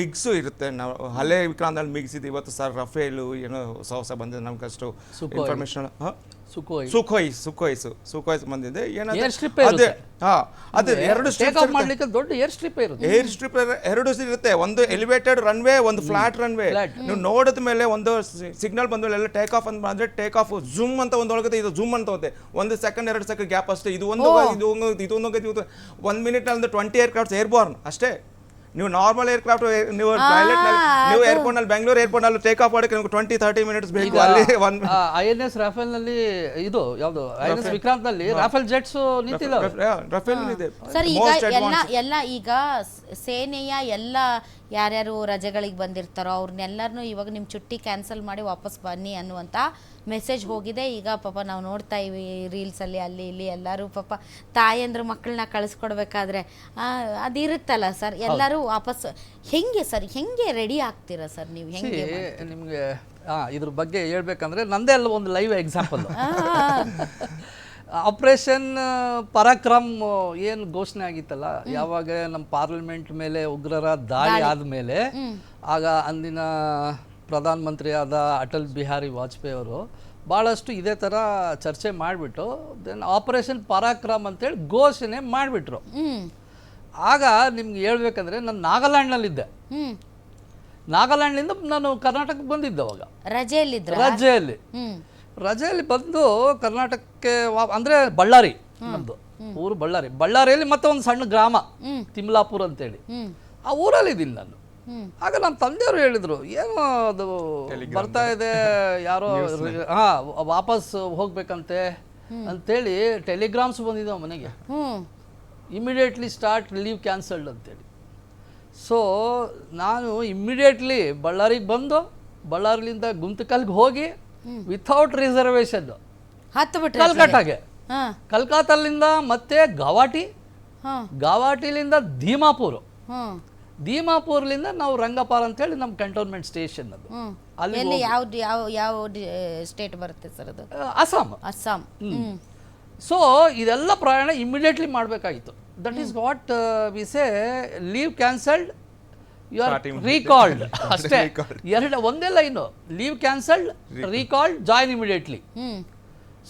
ಮಿಕ್ಸ್ ಇರುತ್ತೆ. ನಾವು ಹಳೆ ವಿಕ್ರಾಂತಲ್ಲಿ ಮಿಕ್ಸ್ ಇದೆ ಇವತ್ತು ಸರ್ ರಫೇಲು ಏನೋ ಹೊಸ ಹೊಸ ಬಂದಿದೆ ನಮ್ಗೆ ಅಷ್ಟು
Sukhoi.
Information
Sukhoi.
Sukhois Sukhois ಬಂದಿದೆ.
ಏನಂದ್ರೆ
ಅದೇ
ಇರುತ್ತೆ.
ಹಾ ಅದು ಎರಡು
ಸ್ಟ್ರಿಪ್ ಆಫ್ ಮಾಡ್ಲಿಕ್ಕೆ ದೊಡ್ಡ ಏರ್ ಸ್ಟ್ರಿಪ್ ಇರುತ್ತೆ.
ಏರ್ ಸ್ಟ್ರಿಪ್ ಎರಡು ಇರುತ್ತೆ. ಒಂದು ಎಲಿವೇಟೆಡ್ ರನ್ವೇ ಒಂದು ಫ್ಲಾಟ್ ರನ್ವೇ
Flat.
ನೀವು ನೋಡಿದ ಮೇಲೆ ಒಂದು ಸಿಗ್ನಲ್ ಬಂದ ಟೇಕ್ ಆಫ್ ಅಂತ ಅಂದ್ರೆ ಟೇಕ್ ಆಫ್ ಜೂಮ್ ಅಂತ ಒಂದು ಒಳಗುತ್ತೆ ಇದು ಜೂಮ್ ಅಂತ ಹೋಗುತ್ತೆ. ಒಂದು ಸೆಕೆಂಡ್ ಎರಡು ಸೆಕೆಂಡ್ ಗ್ಯಾಪ್ ಅಷ್ಟೇ. ಇದು ಒಂದು ಇದು ಒಂದು ಇದು ಒಂದು ಒಂದು ಮಿನಿಟ್ ಒಂದು ಟ್ವೆಂಟಿ ಏರ್ ಕ್ರಾಫ್ಟ್ಸ್ ಏರ್ಬೋರ್ನ್ ಅಷ್ಟೇ. ನೀವು ನಾರ್ಮಲ್ ಏರ್ಕ್ರಾಫ್ಟ್ ನೀವು ಪೈಲಟ್ ನೀವು ಏರ್ಪೋರ್ಟ್ನಲ್ಲಿ ಬೆಂಗಳೂರು ಏರ್ಪೋರ್ಟ್ನಲ್ಲಿ ಟೇಕ್ ಆಫ್ ಮಾಡಕ್ಕೆ ನಿಮ್ಗೆ ಟ್ವೆಂಟಿ ತರ್ಟಿ ಮಿನಿಟ್ಸ್ ಬೇಕು. ಅಲ್ಲಿ ಒನ್
ಐ ಎನ್ ಎಸ್ ರಾಫೆಲ್ನಲ್ಲಿ ಇದು ಯಾವುದು? ಐ ಎನ್ ಎಸ್ ವಿಕ್ರಾಂತ್ನಲ್ಲಿ ರಾಫೆಲ್ ಜೆಟ್ಸ್ ನಿಂತಿಲ್ಲ
ರಾಫೆಲ್ ಇದೆ.
ಸರ್ ಈಗ ಎಲ್ಲ ಎಲ್ಲ ಈಗ ಸೇನೆಯ ಎಲ್ಲ ಯಾರ್ಯಾರು ರಜೆಗಳಿಗೆ ಬಂದಿರ್ತಾರೋ ಅವ್ರನ್ನೆಲ್ಲರನ್ನೂ ಇವಾಗ ನಿಮ್ಮ ಚುಟ್ಟಿ ಕ್ಯಾನ್ಸಲ್ ಮಾಡಿ ವಾಪಸ್ ಬನ್ನಿ ಅನ್ನುವಂಥ ಮೆಸೇಜ್ ಹೋಗಿದೆ ಈಗ ಪಾಪ ನಾವು ನೋಡ್ತಾ ಇವಿ ರೀಲ್ಸಲ್ಲಿ ಅಲ್ಲಿ ಇಲ್ಲಿ ಎಲ್ಲರೂ ಪಾಪ ತಾಯಂದ್ರ ಮಕ್ಕಳನ್ನ ಕಳಿಸ್ಕೊಡ್ಬೇಕಾದ್ರೆ ಅದಿರುತ್ತಲ್ಲ ಸರ್ ಎಲ್ಲರೂ ವಾಪಸ್ ಹೆಂಗೆ ಸರ್ ಹೆಂಗೆ ರೆಡಿ ಆಗ್ತೀರಾ ಸರ್ ನೀವು? ಹೆಂಗೆ
ನಿಮಗೆ ಇದ್ರ ಬಗ್ಗೆ ಹೇಳ್ಬೇಕಂದ್ರೆ ನಂದೇ ಅಲ್ಲ ಒಂದು ಲೈವ್ ಎಕ್ಸಾಂಪಲ್ ಆಪರೇಷನ್ ಪರಾಕ್ರಮ್ ಏನು ಘೋಷಣೆ ಆಗಿತ್ತಲ್ಲ ಯಾವಾಗ ನಮ್ಮ ಪಾರ್ಲಿಮೆಂಟ್ ಮೇಲೆ ಉಗ್ರರ ದಾಳಿ ಆದಮೇಲೆ ಆಗ ಅಂದಿನ ಪ್ರಧಾನ ಮಂತ್ರಿ ಆದ ಅಟಲ್ ಬಿಹಾರಿ ವಾಜಪೇಯಿ ಅವರು ಭಾಳಷ್ಟು ಇದೇ ಥರ ಚರ್ಚೆ ಮಾಡಿಬಿಟ್ಟು ದೆನ್ ಆಪರೇಷನ್ ಪರಾಕ್ರಮ್ ಅಂತೇಳಿ ಘೋಷಣೆ ಮಾಡಿಬಿಟ್ರು. ಆಗ ನಿಮ್ಗೆ ಹೇಳ್ಬೇಕಂದ್ರೆ ನಾನು ನಾಗಾಲ್ಯಾಂಡ್ನಲ್ಲಿದ್ದೆ. ನಾಗಾಲ್ಯಾಂಡ್ನಿಂದ ನಾನು ಕರ್ನಾಟಕಕ್ಕೆ ಬಂದಿದ್ದೆ ಅವಾಗ. ರಜೆಯಲ್ಲಿ.
ರಜೆಯಲ್ಲಿ
ರಜೆಯಲ್ಲಿ ಬಂದು ಕರ್ನಾಟಕಕ್ಕೆ ಅಂದರೆ ಬಳ್ಳಾರಿ ನಮ್ಮದು ಊರು ಬಳ್ಳಾರಿ. ಬಳ್ಳಾರಿಯಲ್ಲಿ ಮತ್ತೆ ಒಂದು ಸಣ್ಣ ಗ್ರಾಮ ತಿಮ್ಲಾಪುರ ಅಂತೇಳಿ. ಆ ಊರಲ್ಲಿ ಇದ್ದೀನಿ ನಾನು. ಆಗ ನಮ್ಮ ತಂದೆಯವರು ಹೇಳಿದ್ರು ಏನು ಅದು ಬರ್ತಾ ಇದೆ ಯಾರೋ ಹಾ ವಾಪಸ್ ಹೋಗ್ಬೇಕಂತೆ. ಅಂತೇಳಿ ಟೆಲಿಗ್ರಾಮ್ಸ್ ಬಂದಿದ್ದಾವೆ ಮನೆಗೆ. ಇಮಿಡಿಯೇಟ್ಲಿ ಸ್ಟಾರ್ಟ್ ಲೀವ್ ಕ್ಯಾನ್ಸಲ್ಡ್ ಅಂತೇಳಿ. ಸೊ ನಾನು ಇಮ್ಮಿಡಿಯೇಟ್ಲಿ ಬಳ್ಳಾರಿಗೆ ಬಂದು ಬಳ್ಳಾರಿಲಿಂದ ಗುಂತಕಲ್ಗೆ ಹೋಗಿ ವಿಥೌಟ್ ರಿಸರ್ವೇಷನ್ ಕಲ್ಕಟ್ಟಾಗೆ
ಹಾ.
ಕಲ್ಕತ್ತಲ್ಲಿಂದ ಮತ್ತೆ ಗವಾಟಿ
ಹಾ.
ಗವಾಟಿಲಿಂದ ಧೀಮಾಪುರ್.
ಹ್ಮ್
ನಾವು ರಂಗಪಾಲ್ ಅಂತ ಹೇಳಿ ನಮ್ಮ ಕಂಟೋನ್ಮೆಂಟ್ ಸ್ಟೇಷನ್ ಅದು. ಅಲ್ಲಿ
ಎಲ್ಲಿ ಯಾವ ಯಾವ ಯಾವ ಸ್ಟೇಟ್ ಬರುತ್ತೆ ಸರ್ ಅದು?
ಅಸ್ಸಾಂ.
ಅಸ್ಸಾಂ.
ಸೊ ಇದೆಲ್ಲ ಪ್ರಯಾಣ ಇಮಿಡಿಯೇಟ್ಲಿ ಮಾಡಬೇಕಾಗಿತ್ತು. That is what we say leave cancelled you are recalled ಅಷ್ಟೇ. ಎರಡು ಒಂದೇ line leave cancelled recalled join immediately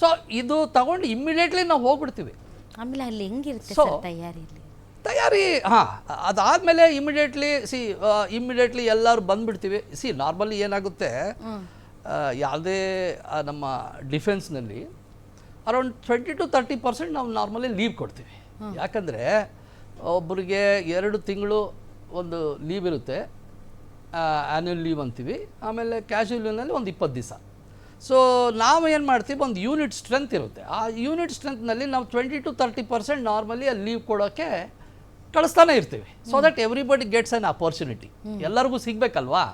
so ಇದು ತಗೊಂಡು ಇಮಿಡಿಯೇಟ್ಲಿ ನಾವು ಹೋಗ್ಬಿಡ್ತೀವಿ.
ಆಮೇಲೆ ಅಲ್ಲಿ ಹೆಂಗಿರುತ್ತೆ ತಯಾರಿಲಿ
ತಯಾರಿ ಹಾಂ ಅದಾದಮೇಲೆ ಇಮಿಡಿಯೇಟ್ಲಿ ಸಿ ಇಮಿಡಿಯೇಟ್ಲಿ ಎಲ್ಲರೂ ಬಂದ್ಬಿಡ್ತೀವಿ. ಸಿ ನಾರ್ಮಲಿ ಏನಾಗುತ್ತೆ ಯಾವುದೇ ನಮ್ಮ ಡಿಫೆನ್ಸ್ನಲ್ಲಿ around twenty to thirty percent ನಾವು ನಾರ್ಮಲಿ ಲೀವ್ ಕೊಡ್ತೀವಿ. ಯಾಕಂದರೆ ಒಬ್ಬರಿಗೆ ಎರಡು ತಿಂಗಳು ಒಂದು ಲೀವ್ ಇರುತ್ತೆ. ಆ್ಯನ್ಯುವಲ್ ಲೀವ್ ಅಂತೀವಿ. ಆಮೇಲೆ ಕ್ಯಾಶುವಲ್ ಲೀವ್ನಲ್ಲಿ ಒಂದು ಇಪ್ಪತ್ತು ದಿವಸ. ಸೊ ನಾವು ಏನು ಮಾಡ್ತೀವಿ ಒಂದು ಯೂನಿಟ್ ಸ್ಟ್ರೆಂತ್ ಇರುತ್ತೆ. ಆ ಯೂನಿಟ್ ಸ್ಟ್ರೆಂತ್ನಲ್ಲಿ ನಾವು twenty to thirty percent normally ಅಲ್ಲಿ ಲೀವ್ ಕೊಡೋಕ್ಕೆ ಕಳಿಸ್ತಾನೆ ಇರ್ತೀವಿ. So that everybody gets an opportunity ಎಲ್ಲರಿಗೂ ಸಿಗಬೇಕಲ್ವಾ?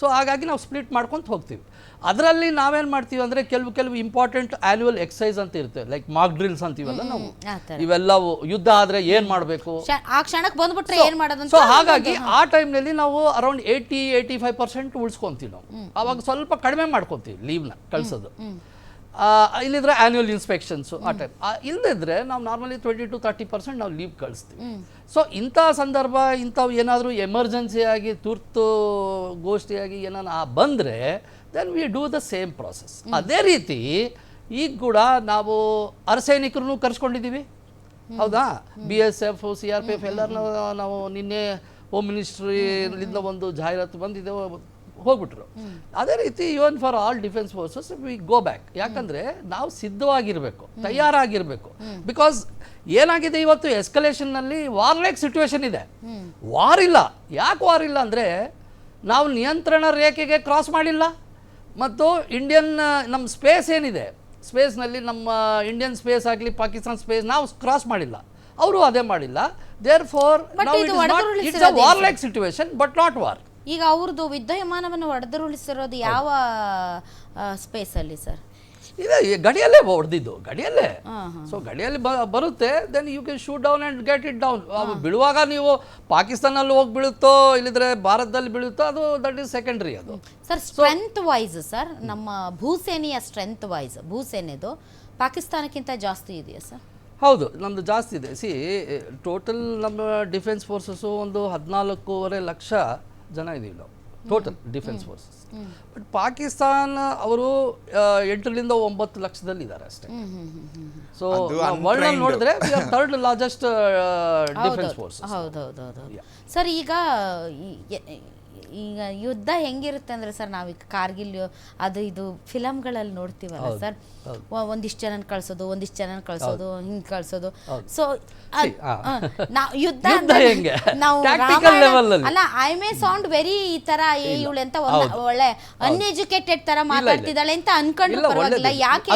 ಸೊ ಹಾಗಾಗಿ ನಾವು ಸ್ಪ್ಲಿಟ್ ಮಾಡ್ಕೊಂತ ಹೋಗ್ತೀವಿ. ಅದರಲ್ಲಿ ನಾವೇನು ಮಾಡ್ತೀವಿ ಅಂದರೆ ಕೆಲವು ಕೆಲವು ಇಂಪಾರ್ಟೆಂಟ್ ಆ್ಯನ್ಯುವಲ್ ಎಕ್ಸಸೈಸ್ ಅಂತ ಇರ್ತೇವೆ ಲೈಕ್ ಮಾಕ್ ಡ್ರಿಲ್ಸ್ ಅಂತೀವಲ್ಲ ನಾವು. ಇವೆಲ್ಲವೂ ಯುದ್ಧ ಆದರೆ ಏನು ಮಾಡಬೇಕು?
ಆ ಕ್ಷಣಕ್ಕೆ ಬಂದ್ಬಿಟ್ರೆ ಏನು ಮಾಡೋದು
ಸೊ ಹಾಗಾಗಿ ಆ ಟೈಮ್ನಲ್ಲಿ ನಾವು around eighty eighty five percent ಉಳಿಸ್ಕೊತೀವಿ ನಾವು. ಅವಾಗ ಸ್ವಲ್ಪ ಕಡಿಮೆ ಮಾಡ್ಕೊತೀವಿ ಲೀವ್ನ ಕಳಿಸೋದು. ಇಲ್ಲಿದ್ರೆ ಆ್ಯನ್ಯುವಲ್ ಇನ್ಸ್ಪೆಕ್ಷನ್ಸು ಆ ಟೈಪ್ ಇಲ್ಲದಿದ್ರೆ ನಾವು normally twenty to thirty percent ನಾವು ಲೀವ್ ಕಳಿಸ್ತೀವಿ. ಸೊ ಇಂಥ ಸಂದರ್ಭ ಇಂಥವು ಏನಾದರೂ ಎಮರ್ಜೆನ್ಸಿಯಾಗಿ ತುರ್ತು ಗೋಷ್ಠಿಯಾಗಿ ಏನಾನ ಬಂದರೆ then we do the same process ಅದೇ ರೀತಿ ಈಗ ಕೂಡ ನಾವು ಅರ್ಸೈನಿಕರನ್ನು ಕರ್ಸ್ಕೊಂಡಿದ್ದೀವಿ. ಹೌದಾ? B S F C R P F ಎಲ್ಲರನ್ನ ನಾವು ನಿನ್ನೆ ಹೋಮ್. ಮಿನಿಸ್ಟ್ರಿಲಿಂದ ಒಂದು ಜಾಹೀರಾತು ಬಂದಿದೆ. ಹೋಗ್ಬಿಟ್ರು. ಅದೇ ರೀತಿ even for all defence forces we go back ಯಾಕಂದ್ರೆ ನಾವು ಸಿದ್ಧವಾಗಿರ್ಬೇಕು ತಯಾರಾಗಿರಬೇಕು. ಬಿಕಾಸ್ ಏನಾಗಿದೆ ಇವತ್ತು ಎಸ್ಕಲೇಷನ್ನಲ್ಲಿ ವಾರ್ ಲೈಕ್ ಸಿಚುವೇಶನ್ ಇದೆ. ವಾರ್ ಇಲ್ಲ. ಯಾಕೆ ವಾರ್ ಇಲ್ಲ ಅಂದ್ರೆ ನಾವು ನಿಯಂತ್ರಣ ರೇಖೆಗೆ ಕ್ರಾಸ್ ಮಾಡಿಲ್ಲ. ಮತ್ತು ಇಂಡಿಯನ್ ನಮ್ಮ ಸ್ಪೇಸ್ ಏನಿದೆ ಸ್ಪೇಸ್ನಲ್ಲಿ ನಮ್ಮ ಇಂಡಿಯನ್ ಸ್ಪೇಸ್ ಆಗಲಿ ಪಾಕಿಸ್ತಾನ್ ಸ್ಪೇಸ್ ನಾವು ಕ್ರಾಸ್ ಮಾಡಿಲ್ಲ. ಅವರು ಅದೇ ಮಾಡಿಲ್ಲ. ದೇರ್ ಫಾರ್
ಇದು
it's a war like situation but not war
ಈಗ ಅವ್ರದ್ದು ವಿದ್ಯಮಾನವನ್ನು ಹೊಡೆದುರುಳಿಸಿರೋದು ಯಾವ ಸ್ಪೇಸ್ ಅಲ್ಲಿ ಸರ್?
ಇದೆ ಈ ಗಡಿಯಲ್ಲೇ ಹೊಡೆದಿದ್ದು ಗಡಿಯಲ್ಲೇ. ಸೊ ಗಡಿಯಲ್ಲಿ ಬ ಬರುತ್ತೆ then you can shoot down and get it down ಬೀಳುವಾಗ ನೀವು ಪಾಕಿಸ್ತಾನಲ್ಲಿ ಹೋಗಿ ಬೀಳುತ್ತೋ ಇಲ್ಲಿದ್ರೆ ಭಾರತದಲ್ಲಿ ಬೀಳುತ್ತೋ ಅದು ದಟ್ ಈಸ್ ಸೆಕೆಂಡ್ರಿ ಅದು.
ಸರ್ ಸ್ಟ್ರೆಂತ್ ವೈಸ್ ಸರ್ ನಮ್ಮ ಭೂಸೇನೆಯ ಸ್ಟ್ರೆಂತ್ ವೈಸ್ ಭೂಸೇನೆದು ಪಾಕಿಸ್ತಾನಕ್ಕಿಂತ ಜಾಸ್ತಿ ಇದೆಯಾ ಸರ್?
ಹೌದು ನಮ್ಮದು ಜಾಸ್ತಿ ಇದೆ. ಸಿ ಟೋಟಲ್ ನಮ್ಮ ಡಿಫೆನ್ಸ್ ಫೋರ್ಸಸ್ಸು ಒಂದು ಹದಿನಾಲ್ಕೂವರೆ ಲಕ್ಷ ಜನ ಇದೀವಿ ನಾವು. Total defence forces but Pakistan ಅವರು ಎಂಟರಿಂದ ಒಂಬತ್ತು ಲಕ್ಷದಲ್ಲಿ ಇದ್ದಾರೆ ಅಷ್ಟೇ. So world. ನೋಡಿದ್ರೆ ಥರ್ಡ್ ಲಾರ್ಜೆಸ್ಟ್ ಡಿಫೆನ್ಸ್ ಫೋರ್ಸ್
ಹೌದು ಸರ್ ಈಗ ಈಗ ಯುದ್ಧ ಹೆಂಗಿರುತ್ತೆ ಅಂದ್ರೆ ಸರ್ ನಾವೀಗ ಕಾರ್ಗಿಲ್ ಅದು ಇದು ಫಿಲಮ್ಗಳಲ್ಲಿ ನೋಡ್ತೀವಲ್ಲ ಸರ್? ಒಂದಿಷ್ಟು ಜನ ಕಳ್ಸೋದು ಒಂದಿಷ್ಟು ಜನ ಕಳ್ಸೋದು ಹಿಂಗ್ ಕಳ್ಸೋದು. ಸೊ. ನಾವು ಯುದ್ಧ? ನಾವು
ಅಲ್ಲಿ.
ಐ ಮೇ ಸೌಂಡ್ ವೆರಿ ಈ ತರ ಇವಳು ಅಂತ ಒಳ್ಳೆ ಅನ್ಎಜುಕೇಟೆಡ್ ತರ ಮಾತಾಡ್ತಿದ್ದಾಳೆ ಅಂತ ಅನ್ಕೊಂಡು ಪರವಾಗಿಲ್ಲ. ಯಾಕೆ.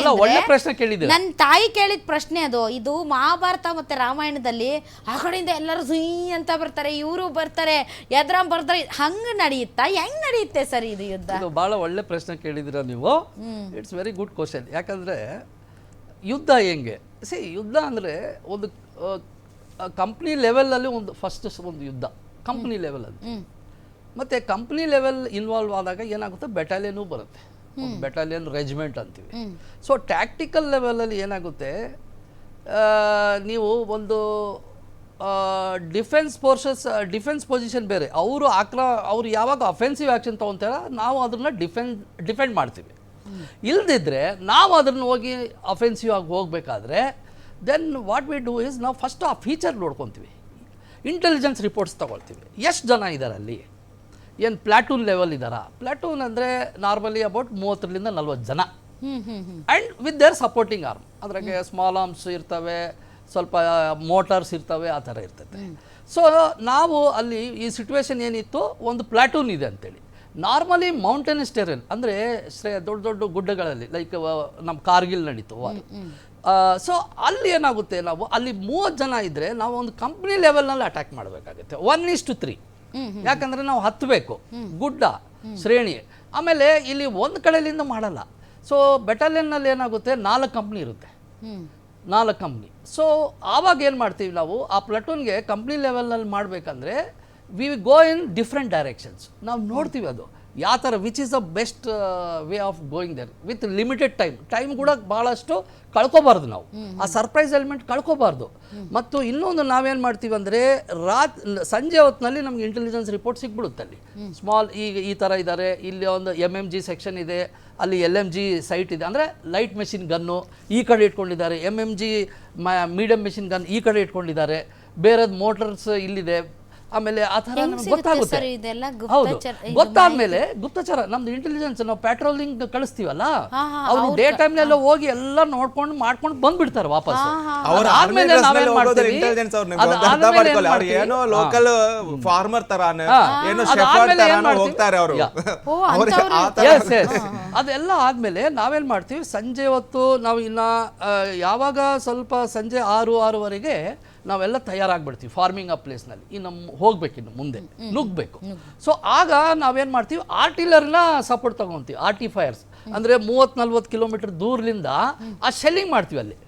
ನನ್ನ ತಾಯಿ ಕೇಳಿದ ಪ್ರಶ್ನೆ ಅದು. ಇದು ಮಹಾಭಾರತ ಮತ್ತೆ ರಾಮಾಯಣದಲ್ಲಿ ಆ ಕಡೆಯಿಂದ ಎಲ್ಲರೂ ಸುಯ್ ಅಂತ ಬರ್ತಾರೆ ಇವರು ಬರ್ತಾರೆ ಎದ್ರಾಮ್ ಬರ್ತಾರೆ ಹಂಗ ನಡೆಯುತ್ತಾ ಹೆಂಗ್ ನಡೆಯುತ್ತೆ ಸರ್ ಇದು ಯುದ್ಧ?
ಇದು ಭಾಳ ಒಳ್ಳೆ ಪ್ರಶ್ನೆ ಕೇಳಿದಿರ ನೀವು? ಇಟ್ಸ್ ವೆರಿ ಗುಡ್ ಕ್ವಶನ್ ಯಾಕಂದರೆ ಯುದ್ಧ ಹೆಂಗೆ? ಸಿ ಯುದ್ಧ ಅಂದರೆ ಒಂದು ಕಂಪ್ನಿ ಲೆವೆಲಲ್ಲಿ ಒಂದು ಫಸ್ಟ್ ಒಂದು ಯುದ್ಧ. ಕಂಪ್ನಿ ಲೆವೆಲಲ್ಲಿ ಮತ್ತು ಕಂಪ್ನಿ ಲೆವೆಲ್ ಇನ್ವಾಲ್ವ್ ಆದಾಗ ಏನಾಗುತ್ತೆ? ಬೆಟಾಲಿಯನು ಬರುತ್ತೆ. ಬೆಟಾಲಿಯನ್ ರೆಜಿಮೆಂಟ್ ಅಂತೀವಿ. ಸೊ ಟ್ಯಾಕ್ಟಿಕಲ್ ಲೆವೆಲಲ್ಲಿ ಏನಾಗುತ್ತೆ? ನೀವು ಒಂದು ಡಿಫೆನ್ಸ್ ಫೋರ್ಸಸ್ ಡಿಫೆನ್ಸ್ ಪೊಸಿಷನ್ ಬೇರೆ. ಅವರು ಆಕ್ರ ಅವ್ರು ಯಾವಾಗ ಅಫೆನ್ಸಿವ್ ಆ್ಯಕ್ಷನ್ ತೊಗೊತಾರ ನಾವು ಅದನ್ನು ಡಿಫೆಂಡ್ ಡಿಫೆಂಡ್ ಮಾಡ್ತೀವಿ. ಇಲ್ದಿದ್ರೆ ನಾವು ಅದನ್ನು ಹೋಗಿ ಅಫೆನ್ಸಿವ್ ಆಗಿ ಹೋಗಬೇಕಾದ್ರೆ then what we do is ನಾವು ಫಸ್ಟ್ ಆ ಫೀಚರ್ ನೋಡ್ಕೊತೀವಿ. ಇಂಟೆಲಿಜೆನ್ಸ್ ರಿಪೋರ್ಟ್ಸ್ ತೊಗೊಳ್ತೀವಿ. ಎಷ್ಟು ಜನ ಇದ್ದಾರೆ ಅಲ್ಲಿ ಏನು ಪ್ಲಾಟೂನ್ ಲೆವೆಲ್ ಇದ್ದಾರಾ ಪ್ಲಾಟೂನ್ ಅಂದರೆ ನಾರ್ಮಲಿ ಅಬೌಟ್ ಮೂವತ್ತರಿಂದ ನಲ್ವತ್ತು ಜನ. And with their supporting arm ಅದ್ರಾಗೆ ಸ್ಮಾಲ್ ಆರ್ಮ್ಸ್ ಇರ್ತವೆ. ಸ್ವಲ್ಪ ಮೋಟಾರ್ಸ್ ಇರ್ತವೆ ಆ ಥರ ಇರ್ತದೆ. ಸೊ ನಾವು ಅಲ್ಲಿ ಈ ಸಿಚುವೇಶನ್ ಏನಿತ್ತು ಒಂದು ಪ್ಲಾಟೂನ್ ಇದೆ ಅಂತೇಳಿ. ನಾರ್ಮಲಿ ಮೌಂಟೇನಸ್ ಟೆರನ್ ಅಂದರೆ ಶ್ರೇ ದೊಡ್ಡ ದೊಡ್ಡ ಗುಡ್ಡಗಳಲ್ಲಿ ಲೈಕ್ ನಮ್ಮ ಕಾರ್ಗಿಲ್ ನಡೀತು ಸೊ ಅಲ್ಲಿ ಏನಾಗುತ್ತೆ ನಾವು ಅಲ್ಲಿ ಮೂವತ್ತು ಜನ ಇದ್ದರೆ ನಾವು ಒಂದು ಕಂಪ್ನಿ ಲೆವೆಲ್ನಲ್ಲಿ ಅಟ್ಯಾಕ್ ಮಾಡಬೇಕಾಗುತ್ತೆ. ಒನ್ ಇಸ್ ಟು ತ್ರೀ ಯಾಕಂದರೆ ನಾವು ಹತ್ತಬೇಕು ಗುಡ್ಡ ಶ್ರೇಣಿ. ಆಮೇಲೆ ಇಲ್ಲಿ ಒಂದು ಕಡೆಯಿಂದ ಮಾಡಲ್ಲ. ಸೊ ಬೆಟಾಲಿಯನ್ನಲ್ಲಿ ಏನಾಗುತ್ತೆ ನಾಲ್ಕು ಕಂಪ್ನಿ ಇರುತ್ತೆ. ನಾಲ್ಕು ಕಂಪ್ನಿ ಸೊ ಆವಾಗ ಏನು ಮಾಡ್ತೀವಿ ನಾವು? ಆ ಪ್ಲಟೂನ್ಗೆ ಕಂಪ್ನಿ ಲೆವೆಲ್ನಲ್ಲಿ ಮಾಡಬೇಕಂದ್ರೆ we go in different directions ನಾವು ನೋಡ್ತೀವಿ ಅದು. ಯಾವ ಥರ which is the best way of going there with limited time time ಕೂಡ ಭಾಳಷ್ಟು ಕಳ್ಕೊಬಾರ್ದು ನಾವು. ಆ ಸರ್ಪ್ರೈಸ್ ಎಲಿಮೆಂಟ್ ಕಳ್ಕೊಬಾರ್ದು. ಮತ್ತು ಇನ್ನೊಂದು ನಾವೇನು ಮಾಡ್ತೀವಿ ಅಂದರೆ, ರಾತ್, ಸಂಜೆ ಹೊತ್ತಿನಲ್ಲಿ ನಮ್ಗೆ ಇಂಟೆಲಿಜೆನ್ಸ್ ರಿಪೋರ್ಟ್ ಸಿಕ್ಬಿಡುತ್ತೆ ಅಲ್ಲಿ. ಸ್ಮಾಲ್ ಈಗ ಈ ಥರ ಇದ್ದಾರೆ ಇಲ್ಲಿ ಒಂದು ಎಂ ಎಂ ಜಿ ಸೆಕ್ಷನ್ ಇದೆ, ಅಲ್ಲಿ ಎಲ್ ಎಂ ಜಿ ಸೈಟ್ ಇದೆ. ಅಂದರೆ ಲೈಟ್ ಮೆಷಿನ್ ಗನ್ನು ಈ ಕಡೆ ಇಟ್ಕೊಂಡಿದ್ದಾರೆ. M M G medium machine gun ಈ ಕಡೆ ಇಟ್ಕೊಂಡಿದ್ದಾರೆ. ಬೇರೆದು ಮೋಟರ್ಸ್ ಇಲ್ಲಿದೆ. ಆಮೇಲೆ ಆ ಥರ ನಮ್ಗೆ ಗೊತ್ತಾಗುತ್ತೆ.
ಇದೆಲ್ಲ
ಹೌದು. ಗೊತ್ತಾದ್ಮೇಲೆ ಗುಪ್ತಚರ ನಮ್ದು ಇಂಟೆಲಿಜೆನ್ಸ್ ನಾವು ಪ್ಯಾಟ್ರೋಲಿಂಗ್ ಕಳಿಸ್ತೀವಲ್ಲ ಅವ್ರು ಡೇ ಟೈಮ್ನೆಲ್ಲ ಹೋಗಿ ಎಲ್ಲ ನೋಡ್ಕೊಂಡು ಮಾಡ್ಕೊಂಡು ಬಂದ್ಬಿಡ್ತಾರೆ ವಾಪಸ್
ಅವ್ರ
ಆದ್ಮೇಲೆ ನಾವೇನ್ ಮಾಡ್ತೀವಿ? ಏನ್
ಲೋಕಲ್ ಫಾರ್ಮರ್ ತರಾನ. ಏನೋ? ಹೋಗ್ತಾರೆ ಅವರು. *laughs*
ಅದೆಲ್ಲ ಆದ್ಮೇಲೆ ನಾವೇನ್ ಮಾಡ್ತೀವಿ? ಸಂಜೆ ಹೊತ್ತು ನಾವು ಇನ್ನ ಯಾವಾಗ ಸ್ವಲ್ಪ ಸಂಜೆ ಆರು ಆರೂವರೆಗೆ ನಾವೆಲ್ಲ ತಯಾರಾಗ್ಬಿಡ್ತೀವಿ ಫಾರ್ಮಿಂಗ್ ಆ ಪ್ಲೇಸ್ನಲ್ಲಿ ನಮ್ಮ ಹೋಗ್ಬೇಕು ಇನ್ನು ಮುಂದೆ ನುಗ್ಬೇಕು ಸೊ ಆಗ ನಾವೇನು ಮಾಡ್ತೀವಿ ಆರ್ಟಿಲರ್ನ ಸಪೋರ್ಟ್ ತಗೊತೀವಿ ಆರ್ಟಿಫೈರ್ಸ್ ಅಂದರೆ ಮೂವತ್ತು ನಲ್ವತ್ತು ಕಿಲೋಮೀಟರ್ ದೂರದಿಂದ ಆ ಶೆಲ್ಲಿಂಗ್ ಮಾಡ್ತೀವಿ ಅಲ್ಲಿ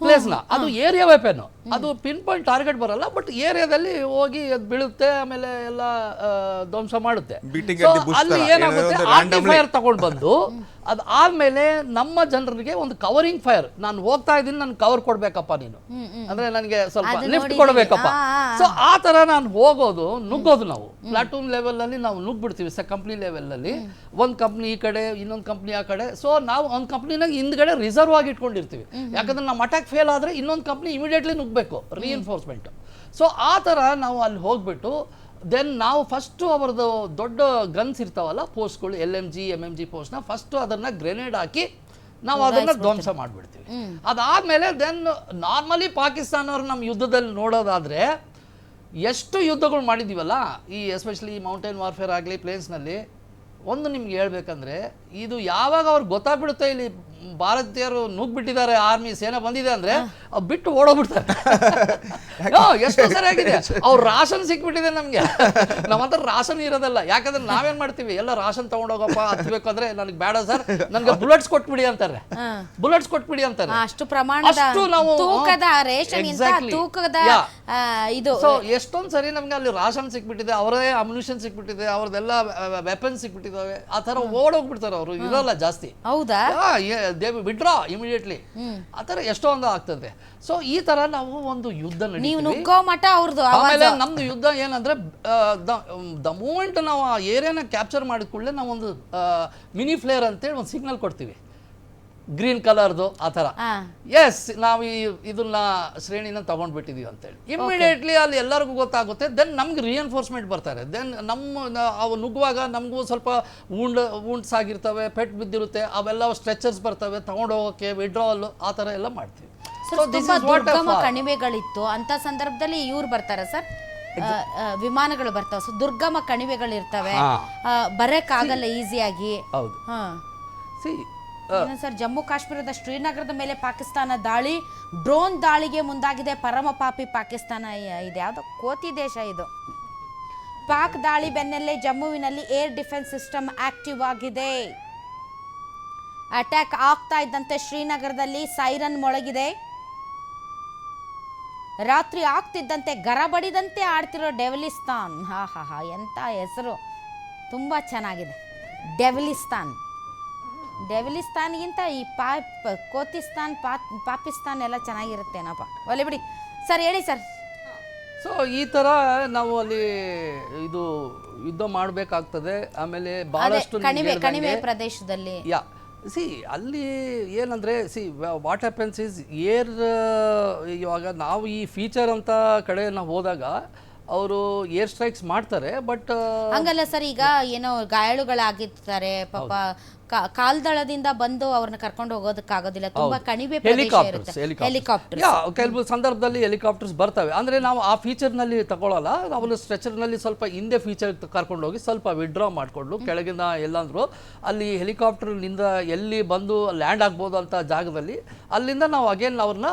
ಪ್ಲೇಸ್ನ ಅದು ಏರಿಯಾ ವೆಪನ್ ಅದು ಪಿನ್ ಪಾಯಿಂಟ್ ಟಾರ್ಗೆಟ್ ಬರಲ್ಲ ಬಟ್ ಏರಿಯಾದಲ್ಲಿ ಹೋಗಿ ಅದು ಬೀಳುತ್ತೆ ಆಮೇಲೆ ಎಲ್ಲ ಧ್ವಂಸ ಮಾಡುತ್ತೆ. ಅಲ್ಲಿ ಏನಾಗುತ್ತೆ
ಆರ್ಟಿ ಒಂದು randomly.
ಫೈರ್ ತಗೊಂಡು ಬಂದು ಅದು ಆದ್ಮೇಲೆ ನಮ್ಮ ಜನರಿಗೆ ಒಂದು ಕವರಿಂಗ್ ಫೈರ್ ನಾನು ಹೋಗ್ತಾ ಇದ್ದೀನಿ ನಾನು ಕವರ್ ಕೊಡ್ಬೇಕಪ್ಪ ನೀನು. ಅಂದ್ರೆ ನನಗೆ ಸ್ವಲ್ಪ ಲಿಫ್ಟ್ ಕೊಡಬೇಕಪ್ಪ. ಸೊ ಆ ತರ ನಾನು ಹೋಗೋದು ನುಗ್ಗೋದು ನಾವು. ಪ್ಲಾಟೂನ್ ಲೆವೆಲ್ ಅಲ್ಲಿ ನಾವು ನುಗ್ಬಿಡ್ತೀವಿ ಸ ಕಂಪ್ನಿ ಲೆವೆಲ್ ಅಲ್ಲಿ. ಒಂದು ಕಂಪ್ನಿ ಈ ಕಡೆ ಇನ್ನೊಂದು ಕಂಪ್ನಿ ಆ ಕಡೆ. ಸೊ ನಾವು ಒಂದು ಕಂಪ್ನಿನಾಗ ಹಿಂದ್ಗಡೆ ರಿಸರ್ವ್ ಆಗಿ ಇಟ್ಕೊಂಡಿರ್ತೀವಿ. ಯಾಕಂದ್ರೆ ನಮ್ಮ ಅಟ್ಯಾಕ್ ಫೇಲ್ ಆದ್ರೆ ಇನ್ನೊಂದು ಕಂಪ್ನಿ ಇಮಿಡಿಯೇಟ್ಲಿ ನುಗ್ಬೇಕು ರಿಇನ್ಫೋರ್ಸ್ಮೆಂಟ್ ಸೊ ಆ ತರ ನಾವು ಅಲ್ಲಿ ಹೋಗ್ಬಿಟ್ಟು ದೆನ್ ನಾವು ಫಸ್ಟು ಅವರದ್ದು ದೊಡ್ಡ ಗನ್ಸ್ ಇರ್ತಾವಲ್ಲ ಪೋಸ್ಟ್ಗಳು L M G M M G ಪೋಸ್ಟ್ನ first ಅದನ್ನು ಗ್ರೆನೇಡ್ ಹಾಕಿ ನಾವು ಅದನ್ನು ಧ್ವಂಸ ಮಾಡಿಬಿಡ್ತೀವಿ. ಅದಾದಮೇಲೆ ದೆನ್ ನಾರ್ಮಲಿ ಪಾಕಿಸ್ತಾನವ್ರು ನಮ್ಮ ಯುದ್ಧದಲ್ಲಿ ನೋಡೋದಾದರೆ ಎಷ್ಟು ಯುದ್ಧಗಳು ಮಾಡಿದ್ದೀವಲ್ಲ ಈ ಎಸ್ಪೆಷಲಿ ಮೌಂಟೇನ್ ವಾರ್ಫೇರ್ ಆಗಲಿ ಪ್ಲೇನ್ಸ್ನಲ್ಲಿ ಒಂದು ನಿಮ್ಗೆ ಹೇಳ್ಬೇಕಂದ್ರೆ ಇದು ಯಾವಾಗ ಅವ್ರಿಗೆ ಗೊತ್ತಾಗ್ಬಿಡುತ್ತೆ ಇಲ್ಲಿ ಭಾರತೀಯರು ನುಗ್ಬಿಟ್ಟಿದ್ದಾರೆ ಆರ್ಮಿ ಸೇನೆ ಬಂದಿದೆ ಅಂದ್ರೆ ಅವ್ ಬಿಟ್ಟು ಓಡೋಗ್ಬಿಡ್ತಾರೆ. ಎಷ್ಟು ಸರಿಯಾಗಿದೆ ಅವ್ರ ರಾಷನ್ ಸಿಕ್ಬಿಟ್ಟಿದೆ ನಮ್ಗೆ. ನಮ್ಮ ಹತ್ರ ರಾಷನ್ ಇರೋದಲ್ಲ. ಯಾಕಂದ್ರೆ ನಾವೇನ್ ಮಾಡ್ತೀವಿ? ಎಲ್ಲ ರಾಷನ್ ತಗೊಂಡೋಗಪ್ಪ ಹತ್ಬೇಕು ಅಂದ್ರೆ ನನಗೆ ಬೇಡ ಸರ್. ನನ್ಗೆ ಬುಲೆಟ್ಸ್ ಕೊಟ್ಬಿಡಿ ಅಂತಾರೆ. ಬುಲೆಟ್ಸ್ ಕೊಟ್ಬಿಡಿ ಅಂತಾರೆ.
ಅಷ್ಟು ಪ್ರಮಾಣ
ಅಷ್ಟು ನಾವು
ತೂಕದ ರೇಷನ್. ತೂಕದ ಇದು.
ಸೊ ಎಷ್ಟೊಂದ್ ಸರಿ ನಮ್ಗೆ ಅಲ್ಲಿ ರಾಷನ್ ಸಿಕ್ಬಿಟ್ಟಿದೆ ಅವರೇ ಅಮ್ಯುನಿಷನ್ ಸಿಕ್ಬಿಟ್ಟಿದೆ ಅವ್ರದ್ದೆಲ್ಲ ವೆಪನ್ ಸಿಕ್ಬಿಟ್ಟಿದಾವೆ ಆ ತರ ಓಡೋಗ್ಬಿಡ್ತಾರೆ ಅವರು. ಇರಲ್ಲ ಜಾಸ್ತಿ.
ಹೌದಾ?
ದೇ ವಿಡ್ರಾ ಇಮಿಡಿಯೇಟ್ಲಿ ಆ ಎಷ್ಟೋ ಒಂದ್ ಆಗ್ತದೆ. ಸೊ ಈ ತರ ನಾವು ಒಂದು ಯುದ್ಧ
ನೀವು
ನಡೀತೀವಿ
ನುಗ್ಗೋ ಮಠ ಅವ್ರದ್ದು
ಆಮೇಲೆ ನಮ್ದು ಯುದ್ಧ ಏನಂದ್ರೆ ದ ಮೂಮೆಂಟ್ ನಾವು ಆ ಏರಿಯಾನ ಕ್ಯಾಪ್ಚರ್ ಮಾಡಿದ ಕೂಡಲೇ ನಾವೊಂದು ಮಿನಿ ಫ್ಲೇರ್ ಅಂತೇಳಿ ಒಂದು ಸಿಗ್ನಲ್ ಕೊಡ್ತೀವಿ. ಗ್ರೀನ್ ಕಲರ್ದು ಆ ಥರ. ಎಸ್ ನಾವು ಈ ಇದನ್ನ ಶ್ರೇಣಿನ ತಗೊಂಡ್ಬಿಟ್ಟಿದೀವಿ ಅಂತೇಳಿ. ಇಮ್ಮಿಡಿಯೇಟ್ಲಿ ಅಲ್ಲಿ ಎಲ್ಲರಿಗೂ ಗೊತ್ತಾಗುತ್ತೆ ದೆನ್ ನಮ್ಗೆ ರಿಎನ್ಫೋರ್ಸ್ಮೆಂಟ್ ಬರ್ತಾರೆ. ದೆನ್ ನಮ್ಮ ಅವು ನುಗ್ಗುವಾಗ ನಮಗೂ ಸ್ವಲ್ಪ ಉಂಡ್ ಉಂಡ್ಸ್ ಆಗಿರ್ತವೆ ಪೆಟ್ ಬಿದ್ದಿರುತ್ತೆ ಅವೆಲ್ಲ ಸ್ಟ್ರೆಚರ್ಸ್ ಬರ್ತವೆ ತಗೊಂಡು ಹೋಗೋಕ್ಕೆ ವಿಡ್ರಾವಲ್ ಆ ಥರ ಎಲ್ಲ ಮಾಡ್ತೀವಿ.
ಕಣಿವೆಗಳಿತ್ತು. ಅಂತ ಸಂದರ್ಭದಲ್ಲಿ ಇವ್ರು ಬರ್ತಾರ ಸರ್ ವಿಮಾನಗಳು ಬರ್ತಾವೆ. ಸೊ ದುರ್ಗಮ ಕಣಿವೆಗಳಿರ್ತವೆ. ಬರಕ್ಕಾಗಲ್ಲ ಈಸಿಯಾಗಿ
ಹೌದು.
ಹಾ.
ಸಿ
ಸರ್, ಜಮ್ಮು ಕಾಶ್ಮೀರದ ಶ್ರೀನಗರದ ಮೇಲೆ ಪಾಕಿಸ್ತಾನ ದಾಳಿ. ಡ್ರೋನ್ ದಾಳಿಗೆ ಮುಂದಾಗಿದೆ. ಪರಮ ಪಾಪಿ ಪಾಕಿಸ್ತಾನ ಇದ್ಯಾವುದೋ ಕೋತಿ ದೇಶ ಇದು. ಪಾಕ್ ದಾಳಿ ಬೆನ್ನಲ್ಲೇ ಜಮ್ಮುವಿನಲ್ಲಿ ಏರ್ ಡಿಫೆನ್ಸ್ ಸಿಸ್ಟಮ್ ಆಕ್ಟಿವ್ ಆಗಿದೆ. ಅಟ್ಯಾಕ್ ಆಗ್ತಾ ಇದ್ದಂತೆ ಶ್ರೀನಗರದಲ್ಲಿ ಸೈರನ್ ಮೊಳಗಿದೆ. ರಾತ್ರಿ ಆಗ್ತಿದ್ದಂತೆ ಗರಬಡಿದಂತೆ ಆಡ್ತಿರೋ ಡೆವಲಿಸ್ತಾನ್. ಹಾ ಹಾ ಹಾ ಎಂಥ ಹೆಸರು. ತುಂಬ ಚೆನ್ನಾಗಿದೆ. ಡೆವಲಿಸ್ತಾನ್. ಡೆವಲಿಸ್ತಾನ್ಗಿಂತ ಈ ಪಾಪ್ ಕೋತಿಸ್ತಾನ್ ಪಾ ಪಾಕಿಸ್ತಾನ್ ಎಲ್ಲ ಚೆನ್ನಾಗಿರುತ್ತೇನಪ್ಪ. ಒಲೆ ಬಿಡಿ. ಸರ್ ಹೇಳಿ ಸರ್.
ಸೊ ಈ ತರ ನಾವು ಅಲ್ಲಿ ಇದು ಯುದ್ಧ ಮಾಡಬೇಕಾಗ್ತದೆ. ಆಮೇಲೆ ಬಹಳಷ್ಟು
ಕಣಿವೆ ಕಣಿವೆ ಪ್ರದೇಶದಲ್ಲಿ.
ಯಾ ಸಿ ಅಲ್ಲಿ ಏನಂದರೆ see what happens is air ಇವಾಗ ನಾವು ಈ ಫೀಚರ್ ಅಂತ ಕಡೆ ನಾವು ಹೋದಾಗ ಅವರು ಏರ್ ಸ್ಟ್ರೈಕ್ಸ್ ಮಾಡ್ತಾರೆ ಬಟ್
ಹಂಗಲ್ಲ ಸರ್ ಈಗ ಏನೋ ಗಾಯಾಳುಗಳಾಗಿರ್ತಾರೆ ಪಾಪ ಕಾಲ್ದಳದಿಂದ ಬಂದು ಅವ್ರನ್ನ ಕರ್ಕೊಂಡು ಹೋಗೋದಕ್ಕಾಗೋದಿಲ್ಲ. ತುಂಬಾ ಕಣಿವೆ ಪ್ರದೇಶ
ಹೆಲಿಕಾಪ್ಟರ್ಸ್
ಇರುತ್ತೆ ಹೆಲಿಕಾಪ್ಟರ್
ಯಾ ಕೆಲವು ಸಂದರ್ಭದಲ್ಲಿ ಹೆಲಿಕಾಪ್ಟರ್ಸ್ ಬರ್ತವೆ. ಅಂದರೆ ನಾವು ಆ ಫೀಚರ್ನಲ್ಲಿ ತಗೊಳ್ಳಲ್ಲ ನಾವು ಸ್ಟ್ರೆಚರ್ನಲ್ಲಿ ಸ್ವಲ್ಪ ಹಿಂದೆ ಫೀಚರ್ ಕರ್ಕೊಂಡು ಹೋಗಿ ಸ್ವಲ್ಪ ವಿಡ್ರಾ ಮಾಡಿಕೊಂಡು ಕೆಳಗಿನ ಎಲ್ಲಂದ್ರು ಅಲ್ಲಿ ಹೆಲಿಕಾಪ್ಟರ್ನಿಂದ ಎಲ್ಲಿ ಬಂದು ಲ್ಯಾಂಡ್ ಆಗ್ಬೋದು ಅಂತ ಜಾಗದಲ್ಲಿ ಅಲ್ಲಿಂದ ನಾವು ಅಗೇನ್ ಅವ್ರನ್ನ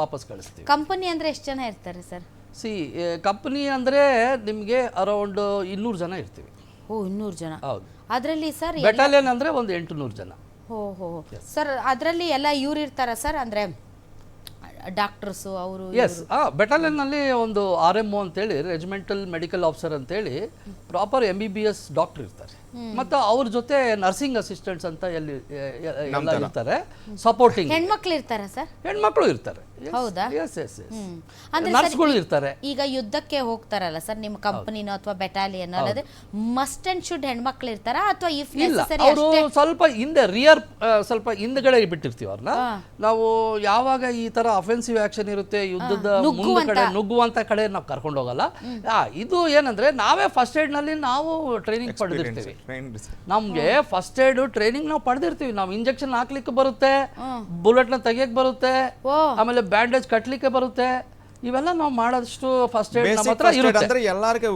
ವಾಪಸ್ ಕಳಿಸ್ತೀವಿ.
ಕಂಪನಿ ಅಂದ್ರೆ ಎಷ್ಟು ಜನ ಇರ್ತಾರೆ ಸರ್?
ಸಿ ಕಂಪನಿ ಅಂದರೆ ನಿಮಗೆ ಅರೌಂಡ್ ಇನ್ನೂರು ಜನ ಇರ್ತೀವಿ.
ಓ ಇನ್ನೂರು ಜನ.
ಹೌದು.
ಅದರಲ್ಲಿ ಸರ್
ಬೆಟಾಲಿಯನ್ ಅಂದ್ರೆ ಒಂದು ಎಂಟುನೂರು ಜನ.
ಹೋ ಹೋ ಸರ್ ಅದರಲ್ಲಿ ಎಲ್ಲ ಇವ್ರು ಇರ್ತಾರ ಸರ್? ಅಂದ್ರೆ ಡಾಕ್ಟರ್ಸ್ ಅವರು
ಎಸ್ ಹಾಂ ಬೆಟಾಲಿಯನ್ನಲ್ಲಿ ಒಂದು ಆರ್ ಎಂ ಒ ಅಂತೇಳಿ ರೆಜಿಮೆಂಟಲ್ ಮೆಡಿಕಲ್ ಆಫೀಸರ್ ಅಂತೇಳಿ proper M B B S doctor ಇರ್ತಾರೆ. ಮತ್ತೆ ಅವ್ರ ಜೊತೆ ನರ್ಸಿಂಗ್ ಅಸಿಸ್ಟೆಂಟ್ಸ್ ಅಂತ ಎಲ್ಲಿ ಎಲ್ಲ ಇರ್ತಾರೆ. ಸಪೋರ್ಟಿಂಗ್
ಹೆಣ್ಮಕ್ಳು ಇರ್ತಾರೆ ಸರ್?
ಹೆಣ್ಮಕ್ಳು ಇರ್ತಾರೆ.
ಹೌದಾ?
ಎಸ್ ಎಸ್ ಎಸ್
ಅಂದ್ರೆ ಸರ್
ನರ್ಸ್ಗಳು ಇರ್ತಾರೆ.
ಈಗ ಯುದ್ಧಕ್ಕೆ ಹೋಗ್ತಾರಲ್ಲ ಸರ್ ನಿಮ್ಮ ಕಂಪನಿನೋ ಅಥವಾ ಬೆಟಾಲಿಯನ್ ಅಲ್ಲದೆ ಮಸ್ಟ್ ಅಂಡ್ ಶುಡ್ ಹೆಣ್ಮಕ್ಳು ಇರ್ತಾರ ಅಥವಾ ಇಫ್
ಇಲ್ಲ ಅವರು ಸ್ವಲ್ಪ ಹಿಂದೆ ರಿಯರ್ ಸ್ವಲ್ಪ ಹಿಂದ್ಗಡೆ ಬಿಟ್ಟಿರ್ತೀವಿ ಅವ್ರನ್ನ. ನಾವು ಯಾವಾಗ ಈ ತರ ಅಫೆನ್ಸಿವ್ ಆಕ್ಷನ್ ಇರುತ್ತೆ ಯುದ್ಧದ ಮುಂದೆ ಕಡೆ ನುಗ್ಗುವಂತ ಕಡೆ ನಾವು ಕರ್ಕೊಂಡು ಹೋಗಲ್ಲ. ಆ, ಇದು ಏನಂದ್ರೆ ನಾವೇ ಫಸ್ಟ್ ಏಡ್ನಲ್ಲಿ ನಾವು ಟ್ರೈನಿಂಗ್ ಪಡೆದಿರ್ತೀವಿ. ನಮ್ಗೆ ಫಸ್ಟ್ ಏಡ್ ಟ್ರೈನಿಂಗ್ ನಾವು ಪಡೆದಿರ್ತೀವಿ. ನಾವು ಇಂಜೆಕ್ಷನ್ ಹಾಕ್ಲಿಕ್ಕೆ ಬರುತ್ತೆ ಬುಲೆಟ್ನ ತೆಗಿಯಕ್ ಬರುತ್ತೆ ಆಮೇಲೆ ಬ್ಯಾಂಡೇಜ್ ಕಟ್ಟಲಿಕ್ಕೆ ಬರುತ್ತೆ? ಇವೆಲ್ಲ ನಾವು ಮಾಡೋದಷ್ಟು ಫಸ್ಟ್ ಏಡ್ ನಮ್ಮ ಹತ್ರ ಇರುತ್ತೆ.
ಅಂದ್ರೆ ಎಲ್ಲರಿಗೂ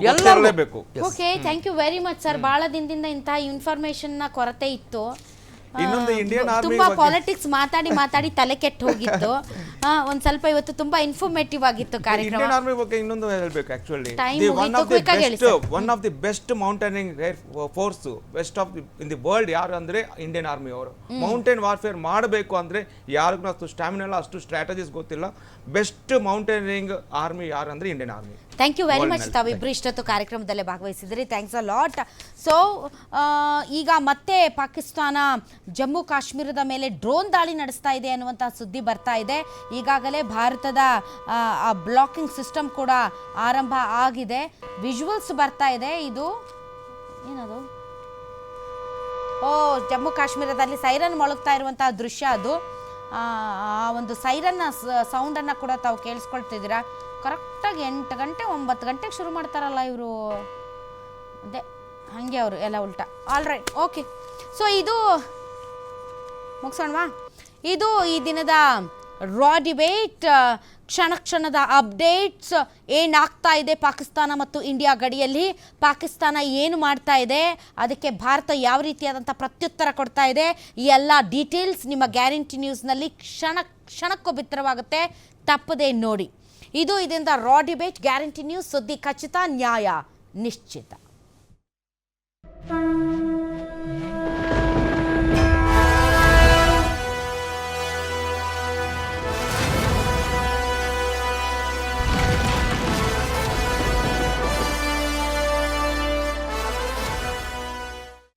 okay thank you very much sir ಬಹಳ ದಿನದಿಂದ ಇಂತ ಇನ್ಫಾರ್ಮೇಶನ್ನ ಕೊರತೆ ಇತ್ತು.
ಇನ್ನೊಂದು ಇಂಡಿಯನ್ ಆರ್ಮಿ
ತುಂಬಾ ಪಾಲಿಟಿಕ್ಸ್ ಮಾತಾಡಿ ಮಾತಾಡಿ ತಲೆ ಕೆಟ್ಟ ಹೋಗಿತ್ತು. *laughs* ಆ, ಒಂದ್ ಸ್ವಲ್ಪ ಇವತ್ತು ತುಂಬಾ ಇನ್ಫಾರ್ಮೇಟಿವ್ ಆಗಿತ್ತು ಕಾರ್ಯಕ್ರಮ.
ಇಂಡಿಯನ್ ಆರ್ಮಿ ಬಗ್ಗೆ ಇನ್ನೊಂದು ಹೇಳ್ಬೇಕು ಆಕ್ಚುಲಿ
Time
ಒನ್
ಮುಗೀತು,
ಆಫ್ ದಿ
quick ಆಗಿ ಹೇಳಿ
best one of the best mountaineering force best of the in the world ಯಾರು ಅಂದ್ರೆ ಇಂಡಿಯನ್ ಆರ್ಮಿ ಅವರು. ಮೌಂಟೇನ್ ವಾರ್ಫೇರ್ ಮಾಡಬೇಕು ಅಂದ್ರೆ ಯಾರಿಗೂ ಅಷ್ಟು ಸ್ಟಾಮಿನಾ ಅಷ್ಟು ಸ್ಟ್ರಾಟಜೀಸ್ ಗೊತ್ತಿಲ್ಲ. ಬೆಸ್ಟ್ ಮೌಂಟೇನಿಂಗ್ ಆರ್ಮಿ ಯಾರು ಅಂದ್ರೆ Indian army
thank you very much ತಾವಿಬ್ರು ಇಷ್ಟೊತ್ತು ಕಾರ್ಯಕ್ರಮದಲ್ಲೇ ಭಾಗವಹಿಸಿದ್ರಿ. ಥ್ಯಾಂಕ್ಸ್ ಅ ಲಾಟ್ ಸೊ ಈಗ ಮತ್ತೆ ಪಾಕಿಸ್ತಾನ ಜಮ್ಮು ಕಾಶ್ಮೀರದ ಮೇಲೆ ಡ್ರೋನ್ ದಾಳಿ ನಡೆಸ್ತಾ ಇದೆ ಅನ್ನುವಂಥ ಸುದ್ದಿ ಬರ್ತಾ ಇದೆ. ಈಗಾಗಲೇ ಭಾರತದ ಬ್ಲಾಕಿಂಗ್ ಸಿಸ್ಟಮ್ ಕೂಡ ಆರಂಭ ಆಗಿದೆ. ವಿಜುವಲ್ಸ್ ಬರ್ತಾ ಇದೆ. ಇದು ಏನದು? ಓ ಜಮ್ಮು ಕಾಶ್ಮೀರದಲ್ಲಿ ಸೈರನ್ ಮೊಳಗ್ತಾ ಇರುವಂತಹ ದೃಶ್ಯ ಅದು. ಆ ಆ ಒಂದು ಸೈರನ್ನ ಸೌಂಡನ್ನು ಕೂಡ ತಾವು ಕೇಳಿಸ್ಕೊಳ್ತಿದ್ದೀರಾ? ಕರೆಕ್ಟಾಗಿ ಎಂಟು ಗಂಟೆ, ಒಂಬತ್ತು ಗಂಟೆಗೆ ಶುರು ಮಾಡ್ತಾರಲ್ಲ ಇವರು. ಅದೇ, ಹಾಗೆ ಅವರು, ಎಲ್ಲ ಉಲ್ಟಾ. ಆಲ್ ರೈಟ್ ಓಕೆ ಸೊ ಇದು, ಮುಗಿಸೋಣವಾ? ಇದು ಈ ದಿನದ ರಾ ಡಿಬೇಟ್ ಕ್ಷಣ ಕ್ಷಣದ ಅಪ್ಡೇಟ್ಸ್ ಏನಾಗ್ತಾ ಇದೆ ಪಾಕಿಸ್ತಾನ ಮತ್ತು ಇಂಡಿಯಾ ಗಡಿಯಲ್ಲಿ? ಪಾಕಿಸ್ತಾನ ಏನು ಮಾಡ್ತಾ ಇದೆ? ಅದಕ್ಕೆ ಭಾರತ ಯಾವ ರೀತಿಯಾದಂಥ ಪ್ರತ್ಯುತ್ತರ ಕೊಡ್ತಾ ಇದೆ? ಈ ಎಲ್ಲ ಡೀಟೇಲ್ಸ್ ನಿಮ್ಮ ಗ್ಯಾರಂಟಿ ನ್ಯೂಸ್ನಲ್ಲಿ ಕ್ಷಣ ಕ್ಷಣಕ್ಕೂ ಬಿತ್ತರವಾಗುತ್ತೆ. ತಪ್ಪದೇ ನೋಡಿ. ಇದು ಇದರಿಂದ ರಾ ಡಿಬೇಟ್ ಗ್ಯಾರಂಟಿ ನ್ಯೂಸ್ ಸುದ್ದಿ ಖಚಿತ ನ್ಯಾಯ ನಿಶ್ಚಿತ.